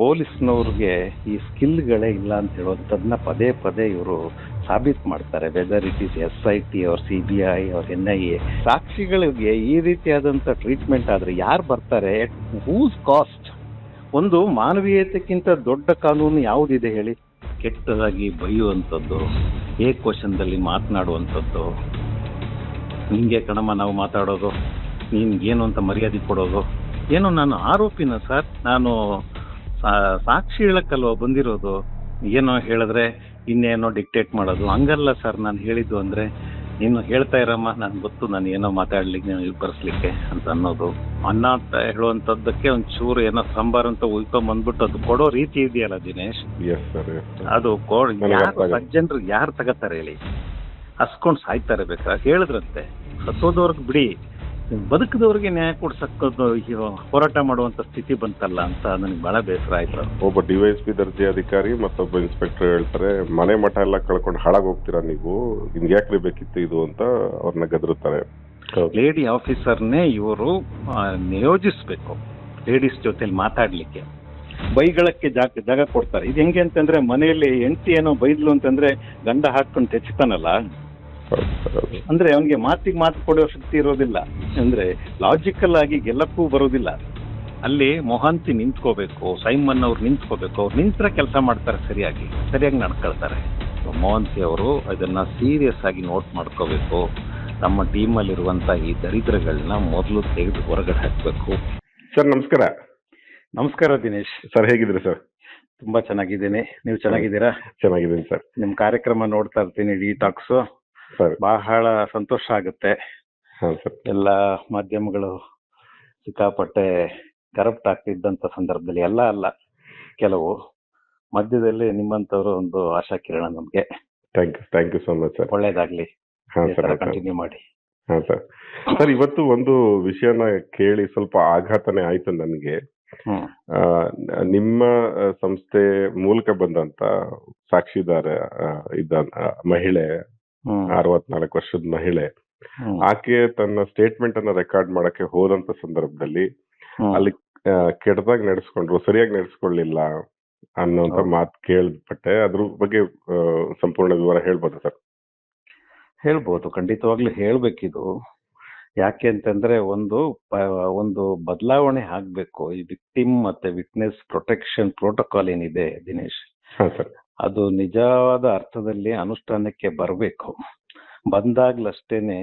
ಪೊಲೀಸ್ನವ್ರಿಗೆ ಈ ಸ್ಕಿಲ್ಗಳೇ ಇಲ್ಲ ಅಂತ ಹೇಳುವಂಥದ್ದನ್ನ ಪದೇ ಪದೇ ಇವರು ಸಾಬೀತು ಮಾಡ್ತಾರೆ. Whether it is S I T ಅವ್ರ ಸಿ ಬಿ ಐ ಅವ್ರ ಎನ್ ಐ ಎ ಸಾಕ್ಷಿಗಳಿಗೆ ಈ ರೀತಿಯಾದಂಥ ಟ್ರೀಟ್ಮೆಂಟ್ ಆದರೆ ಯಾರು ಬರ್ತಾರೆ? ಹೂಸ್ ಕಾಸ್ಟ್ ಒಂದು ಮಾನವೀಯತೆಗಿಂತ ದೊಡ್ಡ ಕಾನೂನು ಯಾವುದಿದೆ ಹೇಳಿ? ಕೆಟ್ಟದಾಗಿ ಬೈಯುವಂಥದ್ದು ಕ್ವಶನ್ದಲ್ಲಿ ಮಾತನಾಡುವಂಥದ್ದು. ನಿಮಗೆ ಕಣಮ್ಮ ನಾವು ಮಾತಾಡೋದು ಏನು ಅಂತ ಮರ್ಯಾದೆ ಕೊಡೋದು. ಏನು ನಾನು ಆರೋಪಿನ ಸರ್. ನಾನು ಸಾಕ್ಷಿ ಹೇಳಕ್ಕಲ್ವಾ ಬಂದಿರೋದು? ಏನೋ ಹೇಳಿದ್ರೆ ಇನ್ನೇನೋ ಡಿಕ್ಟೇಟ್ ಮಾಡೋದು. ಹಂಗಲ್ಲ ಸರ್ ನಾನು ಹೇಳಿದ್ದು ಅಂದ್ರೆ ನೀನು ಹೇಳ್ತಾ ಇರಮ್ಮ ನಾನು ಗೊತ್ತು ನಾನು ಏನೋ ಮಾತಾಡ್ಲಿಕ್ಕೆ ನೀವು ಬರ್ಸ್ಲಿಕ್ಕೆ ಅಂತ ಅನ್ನೋದು. ಅನ್ನ ಅಂತ ಹೇಳುವಂಥದ್ದಕ್ಕೆ ಒಂದು ಚೂರು ಏನೋ ಸಾಂಬಾರ್ ಅಂತ ಉಯ್ಕೊಂಬಂದ್ಬಿಟ್ಟು ಅದು ಕೊಡೋ ರೀತಿ ಇದೆಯಲ್ಲ ದಿನೇಶ್? ಅದು ಜನರು ಯಾರು ತಗತಾರೆ ಹೇಳಿ? ಹಸ್ಕೊಂಡು ಸಾಯ್ತಾರೆ ಬೇಕಾ? ಹೇಳಿದ್ರಂತೆ. ಸತ್ತೋದವ್ರಿಗೆ ಬಿಡಿ. ಬದುಕಿದವ್ರಿಗೆ ನ್ಯಾಯ ಕೊಡ್ಸಕ್ಕೋದು ಹೋರಾಟ ಮಾಡುವಂತ ಸ್ಥಿತಿ ಬಂತಲ್ಲ ಅಂತ ನನಗೆ ಬಹಳ ಬೇಸರ ಆಯ್ತು. ಒಬ್ಬ ಡಿವೈಎಸ್ಪಿ ದರ್ಜೆ ಅಧಿಕಾರಿ ಮತ್ತೊಬ್ಬ ಇನ್ಸ್ಪೆಕ್ಟರ್ ಹೇಳ್ತಾರೆ ಮನೆ ಮಠ ಎಲ್ಲ ಕಳ್ಕೊಂಡು ಹಾಳಾಗ್ ಹೋಗ್ತೀರಾ ನೀವು? ನಿಮ್ಗೆ ಯಾಕ್ರಿ ಬೇಕಿತ್ತು ಇದು ಅಂತ ಅವ್ರನ್ನ ಗದರುತ್ತಾರೆ. ಲೇಡಿ ಆಫೀಸರ್ನೇ ಇವರು ನಿಯೋಜಿಸ್ಬೇಕು ಲೇಡೀಸ್ ಜೊತೆಲಿ ಮಾತಾಡ್ಲಿಕ್ಕೆ. ಬೈಗಳಕ್ಕೆ ಜಾಗ ಜಾಗ ಕೊಡ್ತಾರೆ. ಇದು ಹೆಂಗೆ ಅಂತಂದ್ರೆ ಮನೆಯಲ್ಲಿ ಹೆಂಡತಿ ಏನೋ ಬೈದ್ಲು ಅಂತಂದ್ರೆ ಗಂಡ ಹಾಕೊಂಡು ತೆಚ್ತಾನಲ್ಲ ಅಂದ್ರೆ ಅವನಿಗೆ ಮಾತಿಗೆ ಮಾತು ಕೊಡುವ ಶಕ್ತಿ ಇರೋದಿಲ್ಲ. ಅಂದ್ರೆ ಲಾಜಿಕಲ್ ಆಗಿ ಗೆಲ್ಲಕ್ಕೂ ಬರೋದಿಲ್ಲ. ಅಲ್ಲಿ ಮೊಹಾಂತಿ ನಿಂತ್ಕೋಬೇಕು ಸೈಮನ್ ಅವ್ರು ನಿಂತ್ಕೋಬೇಕು ಅವ್ರು ನಿಂತ್ರ ಕೆಲಸ ಮಾಡ್ತಾರೆ ಸರಿಯಾಗಿ ಸರಿಯಾಗಿ ನಡ್ಕೊಳ್ತಾರೆ. ಮೋಹಂತಿ ಅವರು ಅದನ್ನ ಸೀರಿಯಸ್ ಆಗಿ ನೋಟ್ ಮಾಡ್ಕೋಬೇಕು. ನಮ್ಮ ಟೀಮಲ್ಲಿರುವಂತ ಈ ದರಿದ್ರಗಳನ್ನ ಮೊದಲು ತೆಗೆದು ಹೊರಗಡೆ ಹಾಕಬೇಕು. ಸರ್ ನಮಸ್ಕಾರ. ನಮಸ್ಕಾರ ದಿನೇಶ್. Sir ಹೇಗಿದ್ರಿ sir? ತುಂಬಾ ಚೆನ್ನಾಗಿದ್ದೀನಿ. ನೀವು ಚೆನ್ನಾಗಿದ್ದೀರಾ? ಚೆನ್ನಾಗಿದ್ದೀನಿ ಸರ್. ನಿಮ್ ಕಾರ್ಯಕ್ರಮ ನೋಡ್ತಾ ಇರ್ತೀನಿ ಡಿ ಟಾಕ್ಸ್ ಬಹಳ ಸಂತೋಷ ಆಗುತ್ತೆ. ಎಲ್ಲ ಮಾಧ್ಯಮಗಳು ಸಿಕ್ಕಾಪಟ್ಟೆ ಕರಪ್ಟ್ ಆಗ್ತಿದ್ದಂತ ಸಂದರ್ಭದಲ್ಲಿ ಎಲ್ಲ ಅಲ್ಲ ಕೆಲವು ಮಧ್ಯದಲ್ಲಿ ನಿಮ್ಮಂತವರು ಒಂದು ಆಶಾ ಕಿರಣ ನಮ್ಗೆ. Thank you thank you so much sir ಒಳ್ಳೇದಾಗ್ಲಿ. ಹಾಂ ಸರ್ ಕಂಟಿನ್ಯೂ ಮಾಡಿ. ಹಾಂ ಸರ್ ಸರ್ ಇವತ್ತು ಒಂದು ವಿಷಯನ ಕೇಳಿ ಸ್ವಲ್ಪ ಆಘಾತನೇ ಆಯ್ತು ನನಗೆ. ನಿಮ್ಮ ಸಂಸ್ಥೆ ಮೂಲಕ ಬಂದಂತ ಸಾಕ್ಷಿದಾರ ಇದ್ದ ಮಹಿಳೆ ಅರವತ್ನಾಲ್ಕು ವರ್ಷದ ಮಹಿಳೆ ಆಕೆ ತನ್ನ ಸ್ಟೇಟ್ಮೆಂಟ್ ಅನ್ನ ರೆಕಾರ್ಡ್ ಮಾಡಕ್ಕೆ ಹೋದಂತ ಸಂದರ್ಭದಲ್ಲಿ. ಅಲ್ಲಿ ಕೆಟ್ಟದಾಗಿ ನಡೆಸ್ಕೊಂಡ್ರು ಸರಿಯಾಗಿ ನಡೆಸ್ಕೊಳ್ಳಿಲ್ಲ ಅನ್ನೋಂತ. ಮಾತು ಕೇಳ್ಪಟ್ಟೆ. ಅದ್ರ ಬಗ್ಗೆ ಸಂಪೂರ್ಣ ವಿವರ ಹೇಳ್ಬೋದು ಸರ್? ಹೇಳ್ಬೋದು ಖಂಡಿತವಾಗ್ಲೂ ಹೇಳ್ಬೇಕಿದು. ಯಾಕೆ ಅಂತಂದ್ರೆ ಒಂದು ಒಂದು ಬದಲಾವಣೆ ಆಗ್ಬೇಕು. ಈ ವಿಕ್ಟಿಮ್ ಮತ್ತೆ ವಿಟ್ನೆಸ್ ಪ್ರೊಟೆಕ್ಷನ್ ಪ್ರೋಟೋಕಾಲ್ ಏನಿದೆ ದಿನೇಶ್. ಹಾ ಸರ್. ಅದು ನಿಜವಾದ ಅರ್ಥದಲ್ಲಿ ಅನುಷ್ಠಾನಕ್ಕೆ ಬರಬೇಕು. ಬಂದಾಗ್ಲಷ್ಟೇನೆ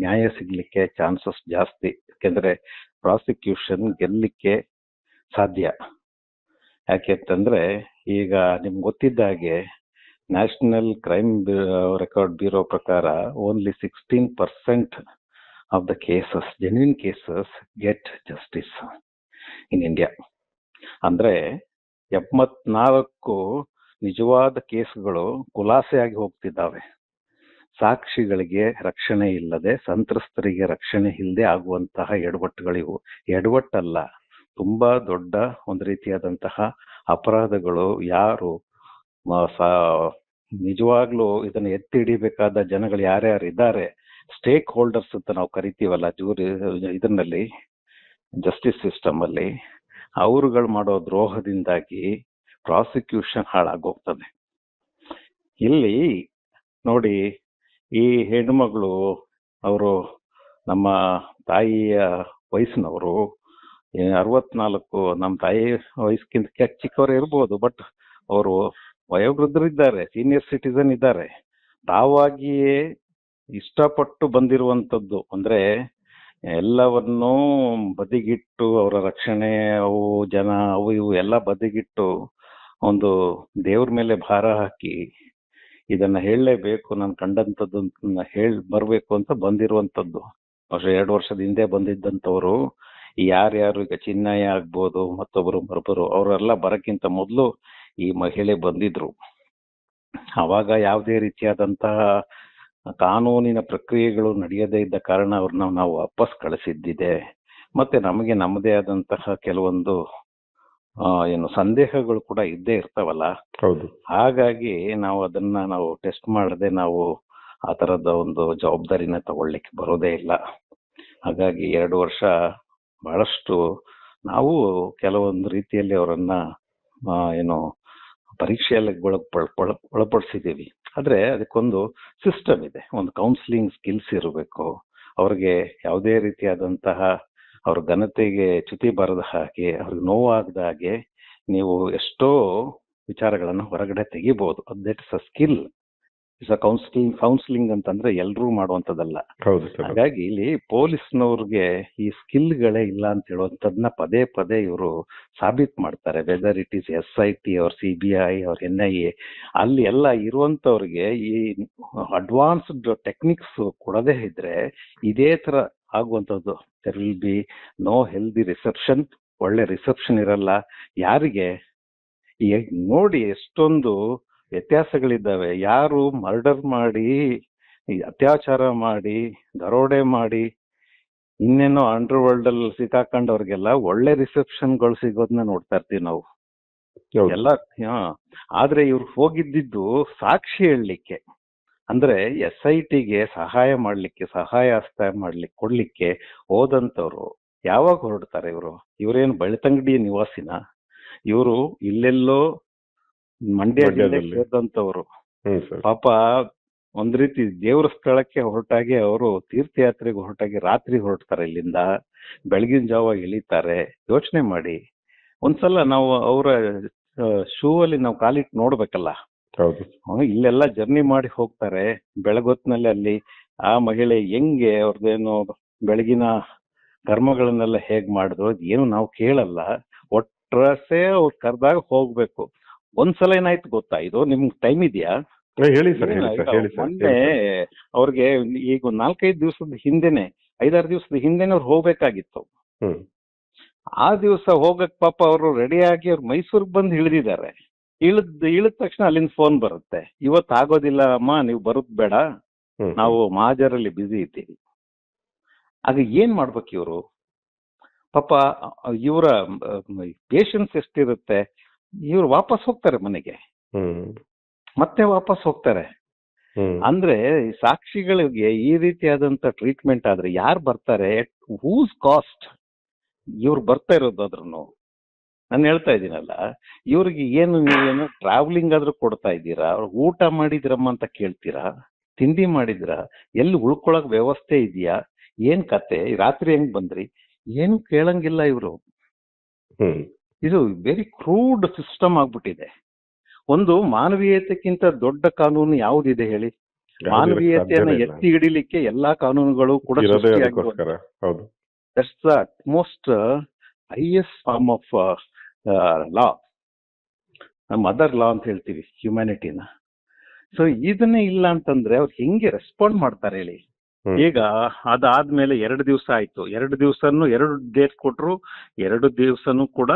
ನ್ಯಾಯ ಸಿಗ್ಲಿಕ್ಕೆ ಚಾನ್ಸಸ್ ಜಾಸ್ತಿ. ಯಾಕೆಂದ್ರೆ ಪ್ರಾಸಿಕ್ಯೂಷನ್ ಗೆಲ್ಲಿಕ್ಕೆ ಸಾಧ್ಯ. ಯಾಕೆ ಅಂತಂದ್ರೆ, ಈಗ ನಿಮ್ಗೆ ಗೊತ್ತಿದ್ದ ಹಾಗೆ ನ್ಯಾಷನಲ್ ಕ್ರೈಮ್ ರೆಕಾರ್ಡ್ ಬ್ಯೂರೋ ಪ್ರಕಾರ only sixteen percent of the cases genuine cases get justice in India ಅಂದ್ರೆ ಎಪ್ಪತ್ನಾಲ್ಕು ನಿಜವಾದ ಕೇಸ್ಗಳು ಖುಲಾಸೆಯಾಗಿ ಹೋಗ್ತಿದ್ದಾವೆ. ಸಾಕ್ಷಿಗಳಿಗೆ ರಕ್ಷಣೆ ಇಲ್ಲದೆ ಸಂತ್ರಸ್ತರಿಗೆ ರಕ್ಷಣೆ ಇಲ್ಲದೆ ಆಗುವಂತಹ ಎಡವಟ್ಟುಗಳಿವು. ಎಡವಟ್ಟಲ್ಲ, ತುಂಬಾ ದೊಡ್ಡ ಒಂದು ರೀತಿಯಾದಂತಹ ಅಪರಾಧಗಳು ಯಾರು ನಿಜವಾಗ್ಲೂ ಇದನ್ನ ಎತ್ತಿ ಹಿಡಿಬೇಕಾದ ಜನಗಳು ಯಾರ್ಯಾರು ಇದ್ದಾರೆ ಸ್ಟೇಕ್ ಹೋಲ್ಡರ್ಸ್ ಅಂತ ನಾವು ಕರಿತೀವಲ್ಲ, ಜೂರಿ ಇದರಲ್ಲಿ ಜಸ್ಟಿಸ್ ಸಿಸ್ಟಮ್ ಅಲ್ಲಿ ಅವರುಗಳು ಮಾಡೋ ದ್ರೋಹದಿಂದಾಗಿ ಪ್ರಾಸಿಕ್ಯೂಷನ್ ಹಾಳಾಗೋಗ್ತದೆ. ಇಲ್ಲಿ ನೋಡಿ, ಈ ಹೆಣ್ಮಗಳು ಅವರು ನಮ್ಮ ತಾಯಿಯ ವಯಸ್ಸಿನವರು ಅರವತ್ನಾಲ್ಕು ನಮ್ಮ ತಾಯಿ ವಯಸ್ಸಿಗಿಂತ ಚಿಕ್ಕವರು ಇರ್ಬೋದು ಬಟ್ ಅವರು ವಯೋವೃದ್ಧರಿದ್ದಾರೆ ಸೀನಿಯರ್ ಸಿಟಿಸನ್ ಇದ್ದಾರೆ. ತಾವಾಗಿಯೇ ಇಷ್ಟಪಟ್ಟು ಬಂದಿರುವಂಥದ್ದು ಅಂದ್ರೆ ಎಲ್ಲವನ್ನೂ ಬದಿಗಿಟ್ಟು ಅವರ ರಕ್ಷಣೆ, ಅವು ಜನ, ಅವು ಇವು ಎಲ್ಲ ಬದಿಗಿಟ್ಟು ಒಂದು ದೇವ್ರ ಮೇಲೆ ಭಾರ ಹಾಕಿ ಇದನ್ನ ಹೇಳಲೇಬೇಕು, ನಾನು ಕಂಡಂಥದ್ದು ಹೇಳ್ ಬರ್ಬೇಕು ಅಂತ ಬಂದಿರುವಂತದ್ದು ವರ್ಷ ಎರಡು ವರ್ಷದ ಹಿಂದೆ ಬಂದಿದ್ದಂಥವ್ರು, ಯಾರ್ಯಾರು ಈಗ ಚಿನ್ನಯ್ಯ ಆಗ್ಬೋದು ಮತ್ತೊಬ್ಬರು ಮರೊಬ್ಬರು ಅವರೆಲ್ಲ ಬರಕ್ಕಿಂತ ಮೊದಲು ಈ ಮಹಿಳೆ ಬಂದಿದ್ರು. ಅವಾಗ ಯಾವುದೇ ರೀತಿಯಾದಂತಹ ಕಾನೂನಿನ ಪ್ರಕ್ರಿಯೆಗಳು ನಡೆಯದೇ ಇದ್ದ ಕಾರಣ ಅವ್ರನ್ನ ನಾವು ವಾಪಸ್ ಕಳಿಸಿದ್ದಿದೆ. ಮತ್ತೆ ನಮಗೆ ನಮ್ಮದೇ ಆದಂತಹ ಕೆಲವೊಂದು ಏನು ಸಂದೇಹಗಳು ಕೂಡ ಇದ್ದೇ ಇರ್ತಾವಲ್ಲ? ಹೌದು. ಹಾಗಾಗಿ ನಾವು ಅದನ್ನ ನಾವು ಟೆಸ್ಟ್ ಮಾಡದೆ ನಾವು ಆ ತರದ ಒಂದು ಜವಾಬ್ದಾರಿನ ತಗೊಳ್ಳಿಕ್ಕೆ ಬರೋದೇ ಇಲ್ಲ. ಹಾಗಾಗಿ ಎರಡು ವರ್ಷ ಬಹಳಷ್ಟು ನಾವು ಕೆಲವೊಂದು ರೀತಿಯಲ್ಲಿ ಅವರನ್ನ ಏನು ಪರೀಕ್ಷೆಯಲ್ಲಿ ಒಳಪಡಿಸಿದ್ದೀವಿ. ಆದ್ರೆ ಅದಕ್ಕೊಂದು ಸಿಸ್ಟಮ್ ಇದೆ. ಒಂದು ಕೌನ್ಸಿಲಿಂಗ್ ಸ್ಕಿಲ್ಸ್ ಇರಬೇಕು. ಅವ್ರಿಗೆ ಯಾವುದೇ ರೀತಿಯಾದಂತಹ ಅವ್ರ ಘನತೆಗೆ ಚ್ಯುತಿ ಬರದ ಹಾಗೆ, ಅವ್ರಿಗೆ ನೋವಾಗದ ಹಾಗೆ ನೀವು ಎಷ್ಟೋ ವಿಚಾರಗಳನ್ನು ಹೊರಗಡೆ ತೆಗಿಬಹುದು that is a skill is a counselling counselling ಅಂತಂದ್ರೆ ಎಲ್ಲರೂ ಮಾಡುವಂತದಲ್ಲ ಹಾಗಾಗಿ ಇಲ್ಲಿ ಪೊಲೀಸ್ನವ್ರಿಗೆ ಈ ಸ್ಕಿಲ್ಗಳೇ ಇಲ್ಲ ಅಂತ ಹೇಳುವಂತದನ್ನ ಪದೇ ಪದೇ ಇವರು ಸಾಬೀತ್ ಮಾಡ್ತಾರೆ. Whether it is S I T ಅವ್ರ ಸಿ ಬಿ ಐ ಅವ್ರ ಎನ್ ಐ ಎ ಅಲ್ಲಿ ಎಲ್ಲ ಇರುವಂತವ್ರಿಗೆ ಈ ಅಡ್ವಾನ್ಸ್ಡ್ ಟೆಕ್ನಿಕ್ಸ್ ಕೊಡದೇ ಇದ್ರೆ ಇದೇ ತರ ಆಗುವಂಥದ್ದು. There will be no healthy reception ಒಳ್ಳೆ ರಿಸೆಪ್ಷನ್ ಇರಲ್ಲ. ಯಾರಿಗೆ? ನೋಡಿ ಎಷ್ಟೊಂದು ವ್ಯತ್ಯಾಸಗಳಿದ್ದಾವೆ. ಯಾರು ಮರ್ಡರ್ ಮಾಡಿ ಅತ್ಯಾಚಾರ ಮಾಡಿ ದರೋಡೆ ಮಾಡಿ ಇನ್ನೇನೋ ಅಂಡರ್ ವರ್ಲ್ಡ್ ಅಲ್ಲಿ ಸಿಕ್ಕಾಕೊಂಡವ್ರಿಗೆಲ್ಲ ಒಳ್ಳೆ ರಿಸೆಪ್ಷನ್ಗಳು ಸಿಗೋದನ್ನ ನೋಡ್ತಾ ಇರ್ತೀವಿ ನಾವು. ಎಲ್ಲ ಹಾ. ಆದ್ರೆ ಇವ್ರು ಹೋಗಿದ್ದಿದ್ದು ಸಾಕ್ಷಿ ಹೇಳಲಿಕ್ಕೆ. ಅಂದ್ರೆ ಎಸ್ ಐ ಟಿಗೆ ಸಹಾಯ ಮಾಡ್ಲಿಕ್ಕೆ ಸಹಾಯ ಹಸ್ತ ಮಾಡ್ಲಿಕ್ಕೆ ಕೊಡ್ಲಿಕ್ಕೆ ಹೋದಂತವ್ರು ಯಾವಾಗ ಹೊರಡ್ತಾರೆ ಇವರು? ಇವರೇನು ಬೆಳ್ತಂಗಡಿ ನಿವಾಸಿನ? ಇವರು ಇಲ್ಲೆಲ್ಲೋ ಮಂಡ್ಯ ಜಿಲ್ಲೆಗೆ ಮಂಡ್ಯದಲ್ಲಿ. ಸೇರಿದಂತವ್ರು. ಹ್ಮ್ ಸರ್. ಪಾಪ ಒಂದ್ ರೀತಿ ದೇವ್ರ ಸ್ಥಳಕ್ಕೆ ಹೊರಟಾಗಿ ಅವರು ತೀರ್ಥಯಾತ್ರೆಗೆ ಹೊರಟಾಗಿ ರಾತ್ರಿ ಹೊರಡ್ತಾರೆ ಇಲ್ಲಿಂದ. ಬೆಳಗಿನ ಜಾವ ಇಳಿತಾರೆ. ಯೋಚನೆ ಮಾಡಿ. ಒಂದ್ಸಲ ನಾವು ಅವರ ಶೂ ಅಲ್ಲಿ ನಾವು ಕಾಲಿಟ್ಟು ನೋಡ್ಬೇಕಲ್ಲ. ಹೌದು. ಇಲ್ಲೆಲ್ಲ ಜರ್ನಿ ಮಾಡಿ ಹೋಗ್ತಾರೆ. ಬೆಳಗೊತ್ತಿನಲ್ಲಿ ಅಲ್ಲಿ ಆ ಮಹಿಳೆ ಹೆಂಗೆ ಅವ್ರದ್ದೇನು ಬೆಳಗಿನ ಕರ್ಮಗಳನ್ನೆಲ್ಲ ಹೇಗ್ ಮಾಡಿದ್ರು ಏನು ನಾವು ಕೇಳಲ್ಲ. ಒಟ್ರಸೆ ಅವ್ರು ಕರ್ದಾಗ ಹೋಗ್ಬೇಕು. ಒಂದ್ಸಲ ಏನಾಯ್ತು ಗೊತ್ತಾ? ಇದು ನಿಮ್ಗೆ ಟೈಮ್ ಇದೆಯಾ? ಹೇಳಿ ಸರ್ ಹೇಳಿ ಸರ್ ಹೇಳಿ ಸರ್ ಮೊನ್ನೆ ಅವ್ರಿಗೆ ಈಗ ಒಂದ್ ನಾಲ್ಕೈದು ದಿವಸದ ಹಿಂದೆನೆ ಐದಾರು ದಿವಸದ ಹಿಂದೆನೆ ಅವ್ರು ಹೋಗ್ಬೇಕಾಗಿತ್ತು. ಆ ದಿವಸ ಹೋಗಕ್ ಪಾಪ ಅವರು ರೆಡಿಯಾಗಿ ಅವ್ರು ಮೈಸೂರಿಗೆ ಬಂದು ಇಳಿದಿದ್ದಾರೆ. ಇಳಿದ್ ಇಳಿದ ತಕ್ಷಣ ಅಲ್ಲಿಂದ ಫೋನ್ ಬರುತ್ತೆ. ಇವತ್ತು ಆಗೋದಿಲ್ಲ ಅಮ್ಮ ನೀವು ಬರೋದ್ ಬೇಡ. ನಾವು ಮಹಾಜರಲ್ಲಿ ಬ್ಯುಸಿ ಇದ್ದೀವಿ. ಆಗ ಏನ್ ಮಾಡ್ಬೇಕು ಇವರು? ಪಾಪ ಇವರ ಪೇಷನ್ಸ್ ಎಷ್ಟಿರುತ್ತೆ? ಇವ್ರು ವಾಪಸ್ ಹೋಗ್ತಾರೆ ಮನೆಗೆ. ಮತ್ತೆ ವಾಪಸ್ ಹೋಗ್ತಾರೆ. ಅಂದ್ರೆ ಸಾಕ್ಷಿಗಳಿಗೆ ಈ ರೀತಿಯಾದಂತ ಟ್ರೀಟ್ಮೆಂಟ್ ಆದ್ರೆ ಯಾರು ಬರ್ತಾರೆ? ಹೂಸ್ ಕಾಸ್ಟ್ ಇವ್ರು ಬರ್ತಾ ಇರೋದಾದ್ರು ನಾನು ಹೇಳ್ತಾ ಇದ್ದೀನಲ್ಲ ಇವ್ರಿಗೆ ಏನು ನೀವೇನು ಟ್ರಾವೆಲಿಂಗ್ ಆದ್ರೂ ಕೊಡ್ತಾ ಇದ್ದೀರಾ? ಊಟ ಮಾಡಿದ್ರಮ್ಮ ಅಂತ ಕೇಳ್ತೀರಾ? ತಿಂಡಿ ಮಾಡಿದ್ರ? ಎಲ್ಲಿ ಉಳ್ಕೊಳಕ್ ವ್ಯವಸ್ಥೆ ಇದೆಯಾ? ಏನ್ ಕತೆ? ರಾತ್ರಿ ಹೆಂಗ್ ಬಂದ್ರಿ? ಏನು ಕೇಳಂಗಿಲ್ಲ ಇವರು. ಇದು ವೆರಿ ಕ್ರೂಡ್ ಸಿಸ್ಟಮ್ ಆಗ್ಬಿಟ್ಟಿದೆ. ಒಂದು ಮಾನವೀಯತೆಗಿಂತ ದೊಡ್ಡ ಕಾನೂನು ಯಾವ್ದಿದೆ ಹೇಳಿ? ಮಾನವೀಯತೆಯನ್ನು ಎತ್ತಿ ಹಿಡಿಲಿಕ್ಕೆ ಎಲ್ಲಾ ಕಾನೂನುಗಳು ಕೂಡ that's the most highest form of law mother law ಅಂತ ಹೇಳ್ತೀವಿ ಹ್ಯುಮ್ಯಾನಿಟಿನ ಸೊ ಇದನ್ನೇ ಇಲ್ಲ ಅಂತಂದ್ರೆ ಅವ್ರು ಹೆಂಗೆ ರೆಸ್ಪಾಂಡ್ ಮಾಡ್ತಾರೆ ಹೇಳಿ. ಈಗ ಅದಾದ್ಮೇಲೆ ಎರಡು ದಿವಸ ಆಯ್ತು. ಎರಡು ದಿವಸನು ಎರಡು ಡೇಟ್ ಕೊಟ್ರು ಎರಡು ದಿವಸನೂ ಕೂಡ